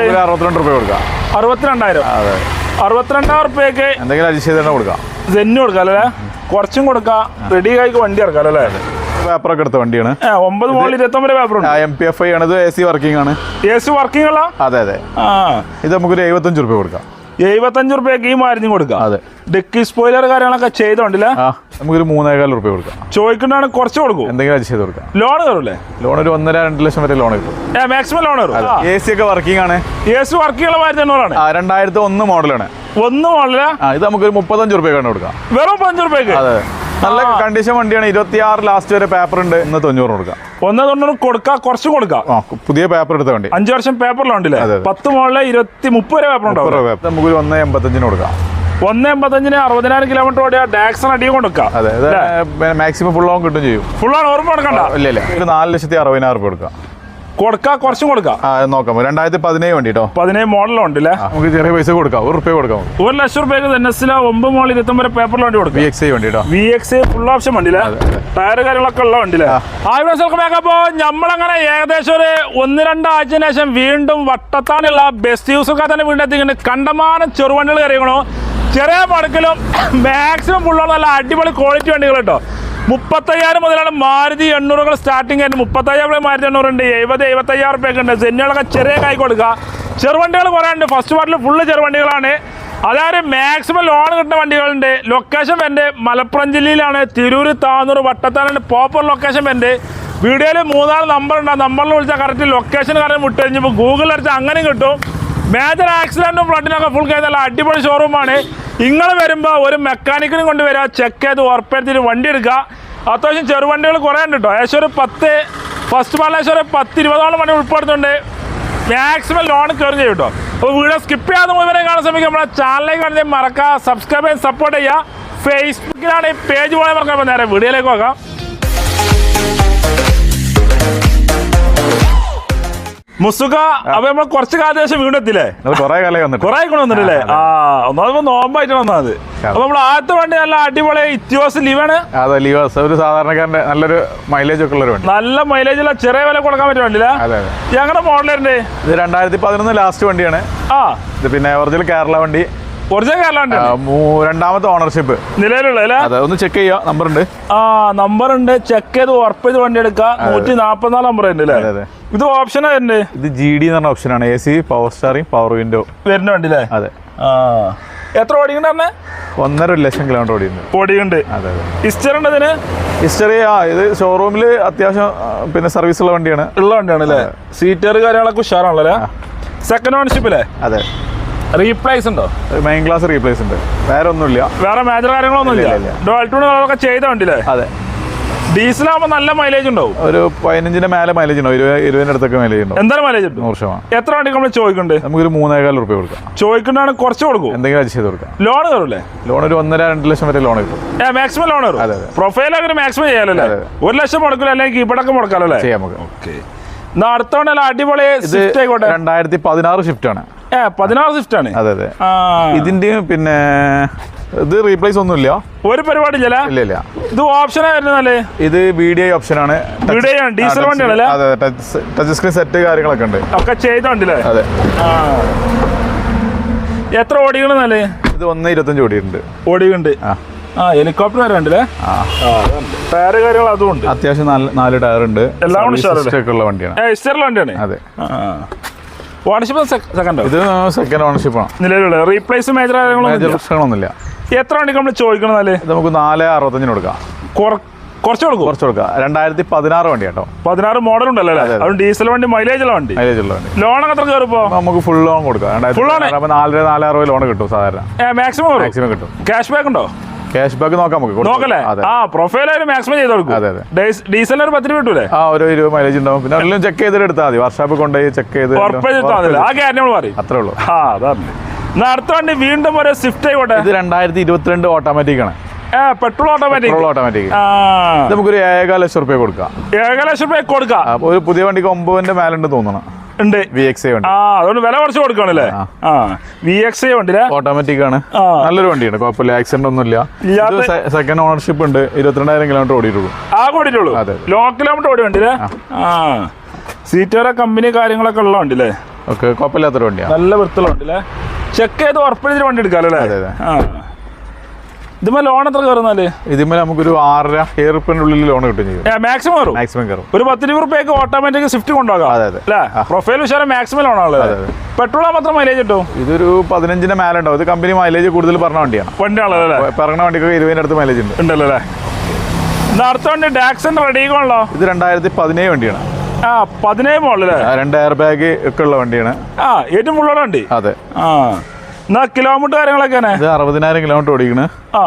ഒരു അറുപത്തിരണ്ട് റുപ്യ കൊടുക്കാം. അറുപത്തിരണ്ടായിരം? അതെ. അറുപത്തിരണ്ടായിരം റുപ്യക്ക് എന്തെങ്കിലും കൊടുക്കാം സെന്നു കൊടുക്കാം. അല്ലേ കുറച്ചും കൊടുക്കാം. റെഡി ആയിക്ക് വണ്ടി ഇറക്കാം അല്ലേ? പേപ്പറൊക്കെ എടുത്ത വണ്ടിയാണ്. ഒമ്പത് മോളിൽ ഇരുപത്തൊമ്പത് പേപ്പർ ഉണ്ട്. എം പി എഫ് ഐ ആണ്. ഇത് എ സി വർക്കിംഗ് ആണ്. എ സി വർക്കിംഗ് അല്ല അതെ അതെ. ആ. ഇത് നമുക്കൊരു എഴുപത്തഞ്ച് റുപ്യ കൊടുക്കാം. എഴുപത്തഞ്ച് റുപ്യക്ക് ഈ മാരുതി കൊടുക്കാം. അതെ. ഡെക്കി സ്പോയിലർ കാര്യങ്ങളൊക്കെ ചെയ്തോണ്ടില്ല? നമുക്കൊരു മൂന്നേകാൽ റുപ്യ കൊടുക്കാം. ചോദിക്കുന്നതാണ് കുറച്ച് കൊടുക്കും. എന്തെങ്കിലും അത് ചെയ്ത് കൊടുക്കാം. ലോൺ കയറൂലേ ലോൺ ഒരു ഒന്നര രണ്ട് ലക്ഷം വരെ ലോൺ കിട്ടും. ഏ മാക്സിമം ലോൺ കയറും എ സി ഒക്കെ വർക്കിംഗ് ആണ്. എ സി വർക്കിംഗ് മാരുതി എണ്ണൂറാണ് രണ്ടായിരത്തി ഒന്ന് മോഡലാണ് ഒന്ന് മോഡലാ ഇത് നമുക്ക് ഒരു മുപ്പത്തഞ്ച് റുപ്യ കൊടുക്കാം. വെറും പഞ്ച് റുപ്യക്ക്? അതെ. നല്ല കണ്ടീഷൻ വണ്ടിയാണ്. ഇരുപത്തി ആറ് ലാസ്റ്റ് വരെ പേപ്പർ ഉണ്ട്. ഇന്ന് തൊണ്ണൂറ് കൊടുക്കാം. ഒന്ന് തൊണ്ണൂറ് കൊടുക്കാം. കുറച്ച് കൊടുക്കാം. പുതിയ പേപ്പർ എടുത്ത വണ്ടി. അഞ്ച് വർഷം പേപ്പറിലുണ്ടല്ലേ. പത്ത് മുകളിലെ ഇരുപത്തി മുപ്പത് വരെ പേപ്പർ ഉണ്ടാവും നമുക്ക് ഒന്ന് എൺപത്തഞ്ചിന് കൊടുക്കാം. ഒന്ന് എൺപത്തഞ്ചിന് അറുപതിനായിരം കിലോമീറ്റർ ഓടിയ ഡാക്സൺ അടി കൊടുക്കാം. മാക്സിമം ഫുൾ ഓൺ കിട്ടും ചെയ്യും. ഫുൾ ഓൺ ഓർമ്മ കൊടുക്കണ്ട ഇല്ല ഇല്ല. ഒരു നാല് ലക്ഷത്തി അറുപതിനായിരം രൂപ കൊടുക്കാം. കൊടുക്കാം കുറച്ചും കൊടുക്കാം. നോക്കാം. രണ്ടായിരത്തി പതിനേഴ് വേണ്ടിട്ടോ? പതിനേഴ് മോഡലുണ്ടല്ലേ നമുക്ക് ചെറിയ പൈസ കൊടുക്കാം. ഒരു റുപ്യ കൊടുക്കാം. ഒരു ലക്ഷം റുപ്യക്ക് എൻ എസിലെ ഒമ്പത് മോളിൽ ഇരുപത്തൊമ്പത് പേപ്പറിൽ വണ്ടി കൊടുക്കാം. വി എക്സ് ഐ വണ്ടി വി എക്സ് ഫുൾ ഓപ്ഷൻ വണ്ടിയില്ലേ ടയർ കാര്യങ്ങളൊക്കെ ഉള്ള വണ്ടിയില്ലേ ആയിരം അപ്പോ നമ്മളങ്ങനെ ഏകദേശം ഒരു ഒന്ന് രണ്ടാഴ്ചന് ശേഷം വീണ്ടും വട്ടത്താനുള്ള ബെസ്റ്റ് യൂസുകാർ തന്നെ വീണ്ടും എത്തിക്കുന്നുണ്ട് കണ്ടമാനം ചെറുവണ്ടികൾ കയറിയണോ ചെറിയ മടക്കിലും മാക്സിമം ഫുള്ളുള്ള നല്ല അടിപൊളി ക്വാളിറ്റി വണ്ടികൾ കേട്ടോ. മുപ്പത്തയ്യായിരം മുതലാണ് മാരുതി എണ്ണൂറുകൾ സ്റ്റാർട്ടിങ് ആയിട്ട് മുപ്പത്തയ്യായിരം മാരുതി എണ്ണൂറുണ്ട് എഴുപത് എഴുപത്തയ്യായിരം റുപ്യൊക്കെ ഉണ്ട്. സെന്നുകളൊക്കെ ചെറിയ കൈ കൊടുക്കുക. ചെറുവണ്ടികൾ കുറേ ഉണ്ട്. ഫസ്റ്റ് പാർട്ടിൽ ഫുള്ള് ചെറുവണ്ടികളാണ് അതായത് മാക്സിമം ലോൺ കിട്ടുന്ന വണ്ടികളുണ്ട്. ലൊക്കേഷൻ എന്റെ മലപ്പുറം ജില്ലയിലാണ്. തിരൂർ താന്നൂർ വട്ടത്താനാണ്. പ്രോപ്പർ ലൊക്കേഷൻ എന്റെ വീഡിയോയിൽ മൂന്നാൽ നമ്പർ ഉണ്ട്. ആ നമ്പറിൽ വിളിച്ചാൽ കറക്റ്റ് ലൊക്കേഷൻ കാരണം വിട്ടുകഴിഞ്ഞപ്പോൾ ഗൂഗിളിൽ അടിച്ചാൽ അങ്ങനെയും കിട്ടും. മേജർ ആക്സിഡന്റും ഫ്ലഡിനൊക്കെ ഫുൾ ചെയ്ത് നല്ല അടിപൊളി ഷോറൂമാണ് നിങ്ങൾ വരുമ്പോൾ ഒരു മെക്കാനിക്കിനും കൊണ്ട് വരിക ചെക്ക് ചെയ്ത് ഉറപ്പെടുത്തിയിട്ട് വണ്ടി എടുക്കുക അത്യാവശ്യം ചെറുവണ്ടികൾ കുറേ ഉണ്ട് കേട്ടോ ഏകദേശം ഒരു പത്ത് ഫസ്റ്റ് പാലേശം ഒരു പത്ത് ഇരുപതോളം വണ്ടി ഉൾപ്പെടുത്തുന്നുണ്ട് മാക്സിമം ലോൺ കയറി ചെയ്യും കേട്ടോ അപ്പോൾ വീഡിയോ സ്കിപ്പ് ചെയ്യാതെ മുഴുവനെ കാണാൻ ശ്രമിക്കുക. നമ്മുടെ ചാനലിലേക്ക് കാണുന്നത് മറക്കുക സബ്സ്ക്രൈബ് ചെയ്യാൻ സപ്പോർട്ട് ചെയ്യുക. ഫേസ്ബുക്കിലാണ് ഈ പേജ് പോലെ മറക്കാൻ നേരെ വീഡിയോയിലേക്ക് നോക്കാം മുസുക അപ്പൊ നമ്മൾ കുറച്ച് കാലദേശം വീണ്ടും എത്തില്ലേ കുറെ കാലമായി വന്നിട്ട്. കുറെ വന്നിട്ടില്ലേ? ആ ഒന്നാമത് നോമ്പായിട്ട് വന്നത് അപ്പൊ നമ്മൾ ആദ്യത്തെ വണ്ടി നല്ല അടിപൊളി ഇത്യോസ് ലീവാണ്. അതെ ലീവേഴ്സ് ഒരു സാധാരണക്കാരന്റെ നല്ലൊരു മൈലേജ് ഒക്കെ ഉള്ള ഒരു വണ്ടി. നല്ല മൈലേജ് ഉള്ള ചെറിയ വില കൊടുക്കാൻ പറ്റിയ വണ്ടിയില്ല ഞങ്ങളുടെ മോഡലുണ്ട് ഇത് രണ്ടായിരത്തി പതിനൊന്ന് ലാസ്റ്റ് വണ്ടിയാണ്. ആ. ഇത് പിന്നെ ഒറിജിനൽ കേരള വണ്ടി. രണ്ടാമത്തെ ഓണർഷിപ്പ് നിലവിലുള്ള ഒന്ന് ചെക്ക് ചെയ്യാ. നമ്പർ ഉണ്ട്. ആ നമ്പർ ഉണ്ട്. ചെക്ക് ചെയ്ത് ഉറപ്പ് ചെയ്ത് വണ്ടി എടുക്കാം നൂറ്റി നാപ്പത്തിനാല് നമ്പർ ഉണ്ട് അല്ലേ? ഇത് ഓപ്ഷൻ ആയിരുന്നു ഇത് ജി ഡി എന്ന് പറഞ്ഞ ഓപ്ഷനാണ് A C power steering power window വരുന്ന വണ്ടി അല്ലേ? അതെ. ആ. എത്ര ഓടിയുണ്ട് പറഞ്ഞേ ഒന്നര ലക്ഷം കിലോമീറ്റർ ഓടിയുണ്ട് ഓടിയുണ്ട് അതെ ഹിസ്റ്റർ ഉണ്ട് ഇതിന്? ഹിസ്റ്ററി ആ ഇത് ഷോറൂമിൽ അത്യാവശ്യം പിന്നെ സർവീസ് ഉള്ള വണ്ടിയാണ്. ഉള്ള വണ്ടിയാണ് അല്ലേ? സീറ്റർ കാര്യങ്ങളൊക്കെ ഉഷാറാണല്ലോ സെക്കൻഡ് ഓണർഷിപ്പ് അല്ലേ? അതെ. റീപ്ലേസ് ഉണ്ടോ? മെയിൻ ക്ലാസ് റീപ്ലേസ് ഉണ്ട്. വേറെ ഒന്നുമില്ല വേറെ മേജർ കാര്യങ്ങളൊന്നും ഇല്ല. ഡോൾ. ഡോൾട്ടൂൺ കളറൊക്കെ ചെയ്ത വണ്ടിയില്ലേ അതെ. ഡീസലാകുമ്പോൾ നല്ല മൈലേജ് ഉണ്ടാവും. ഒരു പതിനഞ്ചിന്റെ മേലെ മൈലേജ് ഉണ്ടാവും. ഇരുപത് ഇരുപതിന്റെ അടുത്തൊക്കെ മൈലേജ് ഉണ്ടാവും. എന്തായാലും മൈലേജ് ഉണ്ട് നൂറ് ശതമാനം. എത്ര വണ്ടി നമ്മൾ ചോദിക്കുന്നുണ്ട്? നമുക്കൊരു മൂന്നേകാൽ റുപ്യ കൊടുക്കാം. ചോദിക്കുന്നതാണ് കുറച്ച് കൊടുക്കും. എന്തെങ്കിലും അഡ്ജസ്റ്റ് ചെയ്ത് കൊടുക്കാം. ലോൺ കയറൂലേ ലോൺ ഒരു ഒന്നര രണ്ട് ലക്ഷം വരെ ലോൺ കിട്ടും. മാക്സിമം ലോൺ കയറും അതെ, അതെ. പ്രൊഫൈൽ അങ്ങനെ മാക്സിമം ചെയ്യാലല്ലേ അതെ, ഒരു ലക്ഷം മുടക്കില്ല അല്ലെങ്കിൽ കീപ്പടക്കം മുടക്കാലോ അല്ലേ? ചെയ്യാം നമുക്ക്. ഓക്കെ അടിപൊളി രണ്ടായിരത്തി പതിനാറ് ഷിഫ്റ്റ് ആണ്. പതിനാറ് സ്വിഫ്റ്റ് ആണ്. അതെ അതെ. ഇതിന്റെ പിന്നെ ഇത് റീപ്ലേസ് ഒന്നുമില്ല. ഒരു പരിപാടി ഇല്ല ഇല്ല. ഇത് ഓപ്ഷൻ വരുന്നല്ലേ ഇത് ബി ഡി ഐ ഓപ്ഷൻ ആണ്. ഡീസൽ വണ്ടിയാണല്ലേ? അതെ ടച്ച് സ്ക്രീൻ സെറ്റ് കാര്യങ്ങളൊക്കെ ഉണ്ട്. ഒക്കെ ചെയ്തോണ്ടല്ലേ അതെ. എത്ര ഓടിക്കണെന്നല്ലേ ഇത് ഒന്ന് ഇരുപത്തഞ്ച് ഓടിയിട്ടുണ്ട്. ഓടിക്കുന്നുണ്ട് ആ. ആ ഹെലികോപ്റ്റർ വരെ ഉണ്ടല്ലേ ആ. ടയർ കാര്യങ്ങൾ അതും ഉണ്ട്. അത്യാവശ്യം നാല് ടയർ ഉണ്ട്. എല്ലാം ഉള്ള വണ്ടിയാണ്. വണ്ടിയാണ്. അതെ. ഓണർഷിപ്പ് സെക്കൻഡ് ഇത് സെക്കൻഡ് ഓണർഷിപ്പ് ആണ്. നിലവിലുള്ള റീപ്ലേസ് മേജർ പ്രശ്നങ്ങളൊന്നുമില്ല. എത്ര വണ്ടിക്ക് നമ്മൾ ചോദിക്കണമെന്നല്ലേ നമുക്ക് നാല് അറുപത്തഞ്ചിന് കൊടുക്കാം. കുറച്ച് കൊടുക്കും? കുറച്ച് കൊടുക്കാം. രണ്ടായിരത്തി പതിനാറ് വണ്ടി കേട്ടോ. പതിനാറ് മോഡൽ ഉണ്ടല്ലോ അതെ, ഡീസൽ വണ്ടി മൈലേജ് ഉള്ള വണ്ടി. മൈലേജ് ഉള്ള വണ്ടി. ലോൺ എത്ര കയറിപ്പോ നമുക്ക് ഫുൾ ലോൺ കൊടുക്കാം? രണ്ടായിരത്തി നാലര നാല് അറുപത് ലോൺ കിട്ടും സാധാരണ. മാക്സിമം മാക്സിമം കിട്ടും. ക്യാഷ് ബാക്ക് ഉണ്ടോ? ക്യാഷ് ബാക്ക് നോക്കാം നമുക്ക് നോക്കല്ലേ? ആ പ്രൊഫൈൽ ഒരു മാക്സിമം ചെയ്ത് കൊടുക്കും. അതെ, അതെ. ഡീസലിന് ഒരു പത്ത് രൂപ കിട്ടൂലേ? ആ ഒരു ഇരുപത് മൈലേജ് ഉണ്ടാവും. പിന്നെ എല്ലാം ചെക്ക് ചെയ്തിട്ട് എടുത്താൽ മതി. വർഷാപ്പ് കൊണ്ടുപോയി ചെക്ക് ചെയ്ത് ആ കാര്യം നമ്മൾ പറയും. അത്രേ ഉള്ളൂ. ആ അതാണ് അടുത്ത വണ്ടി വീണ്ടും ഒരു സ്വിഫ്റ്റ് ആയിക്കോട്ടെ. ഇത് രണ്ടായിരത്തി ഇരുപത്തിരണ്ട് ഓട്ടോമാറ്റിക് ആണ്. പെട്രോൾ ഓട്ടോമാറ്റിക് പെട്രോൾ ഓട്ടോമാറ്റിക് നമുക്കൊരു ഏഴേകാൽ ലക്ഷം റുപ്യ കൊടുക്കാം. ഏക ലക്ഷം രൂപ കൊടുക്കാം ഒരു പുതിയ വണ്ടിക്ക് ഒമ്പതിന്റെ മേലുണ്ട് തോന്നണം. ഉണ്ട്. വി എക്സ് ഐ വണ്ടി. ആ അതുകൊണ്ട് വില കുറച്ച് കൊടുക്കണല്ലേ ആ. വി എക്സ് ഐ വണ്ടി ഓട്ടോമാറ്റിക് ആണ്. നല്ലൊരു വണ്ടിയാണ് കുഴപ്പമില്ല ആക്സിഡന്റ് ഒന്നും ഇല്ല സെക്കൻഡ് ഓണർഷിപ്പ് ഉണ്ട് ഇരുപത്തിരണ്ടായിരം കിലോമീറ്റർ ഓടിയിട്ടുള്ളൂ. ആ ഓടിയിട്ടുള്ളൂ? അതെ. ലോ കിലോമീറ്റർ ഓടി വണ്ടിയില്ലേ ആ. സീറ്റ് വരെ കമ്പനി കാര്യങ്ങളൊക്കെ ഉള്ള വണ്ടിയില്ലേ ഓക്കെ കുഴപ്പമില്ലാത്തൊരു വണ്ടിയാണ് നല്ല വൃത്തിലുണ്ട് അല്ലേ ചെക്ക് ചെയ്ത് ഉറപ്പിച്ചിട്ട് വണ്ടി എടുക്കാമല്ലോ അതെ, അല്ലേ അതെ. ആ. ഇതുമ്മേ ലോൺ എത്ര കയറുന്നാൽ? നമുക്ക് നമുക്കൊരു ആറര ഏഴ് ഉള്ളിൽ ലോൺ കിട്ടും ചെയ്യും. മാക്സിമം കയറും? മാക്സിമം കയറും. ഒരു പത്ത് ഇരുപത് റുപ്യക്ക് ഓട്ടോമാറ്റിക് സ്വിഫ്റ്റ് കൊണ്ടുപോകാം. അതെ, അതെ. അല്ലേ? പ്രൊഫൈൽ ഉഷാരം മാക്സിമം ലോണാണുള്ളത്. പെട്രോൾ മാത്രം മൈലേജ് കിട്ടും? ഇതൊരു പതിനഞ്ചിന്റെ മേലെ ഉണ്ടാവും ഇത് കമ്പനി മൈലേജ് കൂടുതൽ പറഞ്ഞ വണ്ടിയാണ്. വണ്ടിയാണല്ലോ പറഞ്ഞ വണ്ടിക്ക് ഇരുപതിന്റെ അടുത്ത് മൈലേജ് ഉണ്ട്. ഉണ്ടല്ലോ അല്ലേ? അടുത്ത വണ്ടി ഡാക്സൺ റെഡിയാണല്ലോ ഇത് രണ്ടായിരത്തി പതിനേഴ് വണ്ടിയാണ്. ആ പതിനേഴ് മോളല്ലേ ആ, രണ്ട് എയർ ബാഗ് ഒക്കെ ഉള്ള വണ്ടിയാണ്. ആ ഏറ്റവും ഉള്ള വണ്ടി. അതെ. ആ. എന്നാ കിലോമീറ്റർ കാര്യങ്ങളൊക്കെയാണ് ഇത് അറുപതിനായിരം കിലോമീറ്റർ ഓടിക്കണ്. ആ.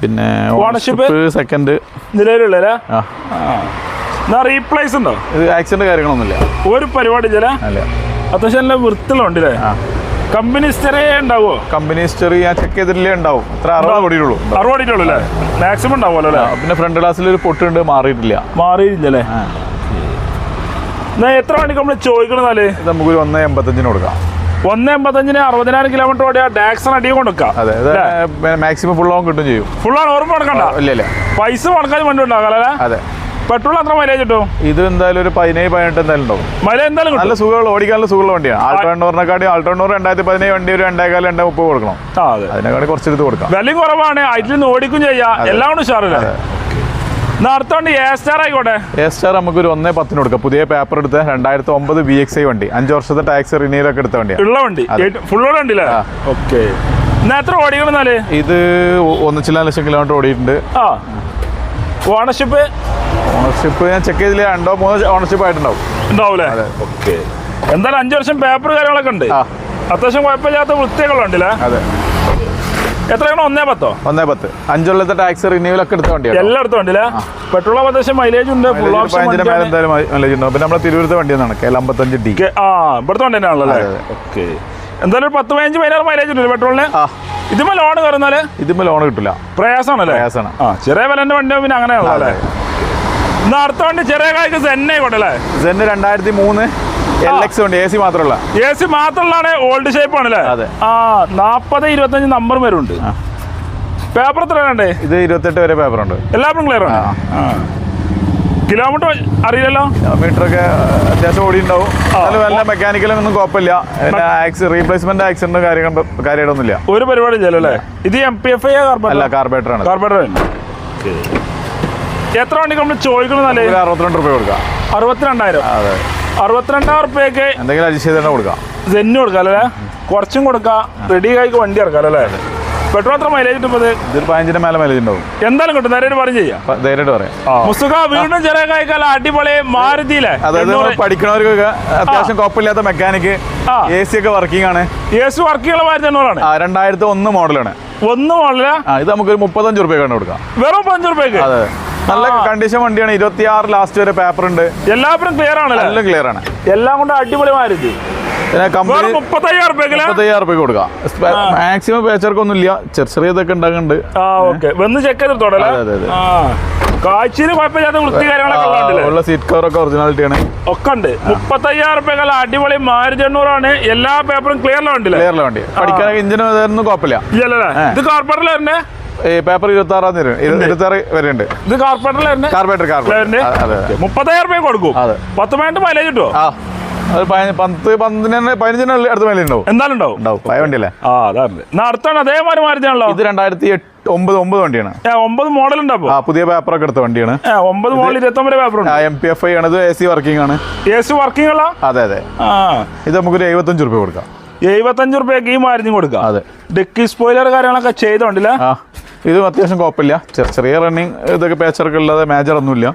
പിന്നെ ഓണർഷിപ്പ് സെക്കൻഡ് നിലവിലുള്ള എന്നാ റീപ്ലേസ് ഉണ്ടോ? ഇത് ആക്സിഡന്റ് കാര്യങ്ങളൊന്നുമില്ല. ഒരു പരിപാടി ചില അല്ല? അത്യാവശ്യം നല്ല വൃത്തിലുണ്ടല്ലേ ആ. കമ്പനി ഹിസ്റ്ററി ഉണ്ടാവോ? കമ്പനി ഹിസ്റ്ററി ഞാൻ ചെക്ക് ചെയ്തിട്ടില്ലേ ഉണ്ടാവും. അത്ര അറുപത് ഓടിയിട്ടുള്ളൂ. അറുപത് അടിയിട്ടുള്ളൂ അല്ലേ? മാക്സിമം ഉണ്ടാവുമല്ലോ അല്ലേ? പിന്നെ ഫ്രണ്ട് ഗ്ലാസ്സിൽ ഒരു പൊട്ടുണ്ട് മാറിയിട്ടില്ല. മാറിയില്ലല്ലേ അല്ലേ? എന്നാ എത്ര വേണ്ടി നമ്മൾ ചോദിക്കണമെന്നാൽ ഇത് നമുക്കൊരു ഒന്ന് എൺപത്തഞ്ചിന് കൊടുക്കാം. ഒന്ന് എൺപത്തഞ്ചിന് അറുപതിനായിരം കിലോമീറ്റർ ഓടിയ ഡാക്സൺ അടിയും കൊടുക്കാം അതെ മാക്സിമം ഫുൾ ഓൺ കിട്ടും ചെയ്യും. ഫുൾ ഓൺ ഓർമ്മ കൊടുക്കണ്ട. ഇല്ല ഇല്ല. പൈസ മുടക്കാൻ വണ്ടി ഉണ്ടാകാം അല്ലേ അതെ. പെട്രോൾ എത്ര മൈലേജ് കിട്ടും? ഇത് എന്തായാലും ഒരു പതിനേഴ് പതിനെട്ട് എന്തായാലും ഉണ്ടാവും. മൈലേജ് എന്തായാലും നല്ല സുഖമുള്ള ഓടിക്കാനുള്ള സുഖമുള്ള വണ്ടിയാണ്. ആൾട്ടോണ്ണൂറിനെക്കാട്ടി ആൾട്ടോണ്ണൂർ രണ്ടായിരത്തി പതിനേഴ് വണ്ടി ഒരു രണ്ടേകാലം രണ്ടേ മുപ്പത് കൊടുക്കണം. അതിനെക്കാട്ടി കുറച്ചെടുത്ത് കൊടുക്കാം. വില കുറവാണ്. അതിൽ നിന്ന് ഓടിക്കും ചെയ്യാം. എല്ലാം കൊണ്ട് ഉഷാറല്ലേ വണ്ടി എ സ്റ്റാർ ആയിക്കോട്ടെ. എ സ്റ്റാർ നമുക്ക് ഒരു ഒന്നേ പത്തിന് കൊടുക്കാം. പുതിയ പേപ്പർ എടുത്ത രണ്ടായിരത്തി ഒമ്പത് ബി എക്സ് ഐ വണ്ടി. അഞ്ച് വർഷത്തെ ടാക്സ് റിനീലൊക്കെ എടുത്ത വണ്ടി ഉള്ള വണ്ടി. ഫുൾ ആ. ഓക്കെ എത്ര ഓടിക്കണം ഇത് ഒന്നിച്ചില്ല ലക്ഷം കിലോമീറ്റർ ഓടിയിട്ടുണ്ട്. ആ. ഓണർഷിപ്പ് ഓണർഷിപ്പ് ഞാൻ ചെക്ക് ചെയ്തില്ല? രണ്ടോ മൂന്നോ ഓണർഷിപ്പ് ആയിട്ടുണ്ടാവും. ഉണ്ടാവൂലേ? ഓക്കെ എന്തായാലും അഞ്ചു വർഷം പേപ്പർ കാര്യങ്ങളൊക്കെ ഉണ്ട്. അത്യാവശ്യം കുഴപ്പമില്ലാത്ത വൃത്തിയൊക്കെ ഉണ്ടല്ലേ അതെ. എത്രയാണോ? ഒന്നേ പത്തോ? ഒന്നേ പത്ത്. അഞ്ചുള്ളത്തെ ടാക്സ് റിന്യൂവൽ റിന്യൂവലൊക്കെ എടുത്ത വണ്ടിയാണ് എല്ലായിടത്തും ഉണ്ടല്ലേ? പെട്രോൾ അത്യാവശ്യം മൈലേജ് ഉണ്ട് ഫുൾ ഓപ്ഷൻ എന്തായാലും മൈലേജ് ഉണ്ടാവും. പിന്നെ നമ്മുടെ തിരുവനന്തപുരത്തെ വണ്ടി എന്നാണ് കെ അമ്പത്തഞ്ച് ഡി. ആ ഇവിടുത്തെ വണ്ടി തന്നെയാണല്ലോ. ഓക്കെ. എന്തായാലും പത്ത് പതിനഞ്ച് പതിനാറ് മൈലേജ് ഉണ്ട് പെട്രോളിന്? ആ. ലോൺ കയറുന്നാൽ? ഇതിന്മേൽ ലോൺ കിട്ടില്ല. പ്രയാസമാണല്ലേ പ്രയാസമാണ് ആ ചെറിയ വിലന്റെ വണ്ടി പിന്നെ അങ്ങനെയാണല്ലോ അല്ലേ? ഇന്ന് അടുത്ത വണ്ടി ചെറിയ കാലത്ത് സെന്നെ കൊണ്ടല്ലേ സെന്റ് രണ്ടായിരത്തി മൂന്ന്. എൽ എക്സ് വണ്ടി എ സി മാത്രമല്ല എ സി മാത്രമുള്ളതാണ് ഓൾഡ് ഷേപ്പ് ആണല്ലേ? ആ നാപ്പത് ഇരുപത്തഞ്ച് നമ്പർ വരുന്നുണ്ട്. ഉണ്ട് പേപ്പർ എത്ര വേണ്ടേ ഇത് ഇരുപത്തെട്ട് വരെ പേപ്പർ ഉണ്ട്. എല്ലാവരും ക്ലിയർ ആണ്? കിലോമീറ്റർ അറിയില്ലല്ലോ? കിലോമീറ്റർ ഒക്കെ അത്യാവശ്യം ഓടി ഉണ്ടാവും എന്നാലും നല്ല മെക്കാനിക്കലും ഒന്നും കുഴപ്പമില്ല. റീപ്ലേസ്മെന്റ് ആക്സിഡന്റ് കാര്യങ്ങൾ കാര്യമായിട്ടൊന്നുമില്ല. ഒരു പരിപാടി ചെയ്യല്ലോ അല്ലേ? ഇത് എം പി എഫ് ഐ അല്ല കാർബേറ്റർ ആണ്. കാർബേറ്റർ എത്ര വണ്ടി നമ്മൾ ചോദിക്കണമെന്നല്ലേ അറുപത്തിരണ്ട് രൂപ കൊടുക്കാം. അറുപത്തിരണ്ടായിരം. അതെ. അറുപത്തിരണ്ടായിരം റുപ്യക്ക് എന്തെങ്കിലും തന്നെ കൊടുക്കാം. സെന്നു കൊടുക്കാം അല്ലേ? കുറച്ചും കൊടുക്കാം. റെഡി ആയിക്ക് വണ്ടി ഇറക്കാം അല്ലേ? പെട്രോൾ എത്ര മൈലേജ് കിട്ടുമ്പോൾ ഇതൊരു പതിനഞ്ചിന്റെ മേലെ മൈലേജ് ഉണ്ടാവും. എന്തായാലും കിട്ടും. നേരെ പറഞ്ഞു ചെയ്യാം. ധൈര്യമായിട്ട് പറയാം. മുസുക വീണ്ടും ചെറിയ കായ്ക്കാല അടിപൊളി മാരുതിയിലെ അതായത് പഠിക്കണവർക്കൊക്കെ അത്യാവശ്യം കുഴപ്പമില്ലാത്ത മെക്കാനിക്. എ സി ഒക്കെ വർക്കിംഗ് ആണ്. എ സി വർക്കിംഗ് ഉള്ള മാരുതി എണ്ണൂറാണ്. രണ്ടായിരത്തി ഒന്ന് മോഡലാണ് ഒന്ന് മോഡലാ ഇത് നമുക്ക് ഒരു മുപ്പത്തഞ്ച് റുപ്യ കൊടുക്കാം. വെറും പഞ്ച് റുപ്യക്ക് അതെ. നല്ല കണ്ടീഷൻ വണ്ടിയാണ്. ഇരുപത്തി ആറ് ലാസ്റ്റ് വരെ പേപ്പർ ഉണ്ട്. എല്ലാവരും ക്ലിയർ ആണ് എല്ലാം ക്ലിയർ ആണ്. എല്ലാം കൊണ്ട് അടിപൊളി മാരുതി. മുപ്പത്തയ്യായിരം കൊടുക്കാം. മാക്സിമം പേച്ചർക്കൊന്നും ഇല്ല ചെറിയ ചെറിയ ഇതൊക്കെ ഉണ്ടാകുന്നുണ്ട് വന്ന് ചെക്ക് കാഴ്ചയിൽ കുഴപ്പമില്ലാത്ത വൃത്തി കാര്യങ്ങളൊക്കെ സീറ്റ് ഒറിജിനാലിറ്റി ആണ്. ഒക്കെ ഉണ്ട്. മുപ്പത്തയ്യായിരം റുപ്യകൾ അടിപൊളി മാരുതി എണ്ണൂറാണ്. എല്ലാ പേപ്പറും ക്ലിയറിലുണ്ട് ക്ലിയറിലുണ്ട് പഠിക്കാൻ ഇഞ്ചിനും കുഴപ്പമില്ല. ഇത് കോർപ്പറേറ്റിൽ വരണേ ഈ പേപ്പർ ഇരുപത്തി ആറാം തീയതി ഇരുപത്തി ആറ് വരെ ഉണ്ട് ഇത് കാർപ്പറേറ്ററിൽ അതെ അതെ. മുപ്പത്തയ്യായിരം റുപ്യ കൊടുക്കും. പത്ത് പതിനെട്ട് മൈലേജ് കിട്ടുമോ ആ. അത് പത്ത് പതിനഞ്ചിന് പതിനഞ്ചിന് അടുത്ത മേലെ ഉണ്ടാവും. എന്തായാലും ഉണ്ടാവും. ഉണ്ടാവും. പഴയ വണ്ടിയല്ലേ? ആ അതാണ് എന്നാ അടുത്താണ് അതേമാതിരി മാരുതിയാണല്ലോ ഇത് രണ്ടായിരത്തി എട്ട് ഒമ്പത് ഒമ്പത് വണ്ടിയാണ്. ഒമ്പത് മോഡൽ ഉണ്ടാവും ആ പുതിയ പേപ്പറൊക്കെ എടുത്ത വണ്ടിയാണ്. ഒമ്പത് മോഡൽ ഇരുപത്തി ഒമ്പത് പേപ്പർ ഉണ്ട്. എം പി എഫ് ഐ ആണ്. ഇത് എ സി വർക്കിംഗ് ആണ്. എ സി വർക്കിംഗ് ഉള്ള? അതെ അതെ. ആ. ഇത് നമുക്കൊരു എഴുപത്തഞ്ച് റുപ്യ കൊടുക്കാം. എഴുപത്തഞ്ച് റുപ്യക്ക് ഈ മാരുതി കൊടുക്കാം. അതെ. ഡിക്കി സ്പോയിലർ കാര്യങ്ങളൊക്കെ ചെയ്തോണ്ടില്ല? ഇത് അത്യാവശ്യം കുഴപ്പമില്ല. ചെറിയ റണ്ണിങ് ഇതൊക്കെ പേച്ചറൊക്കെ ഉള്ളത് മേജർ ഒന്നുമില്ല.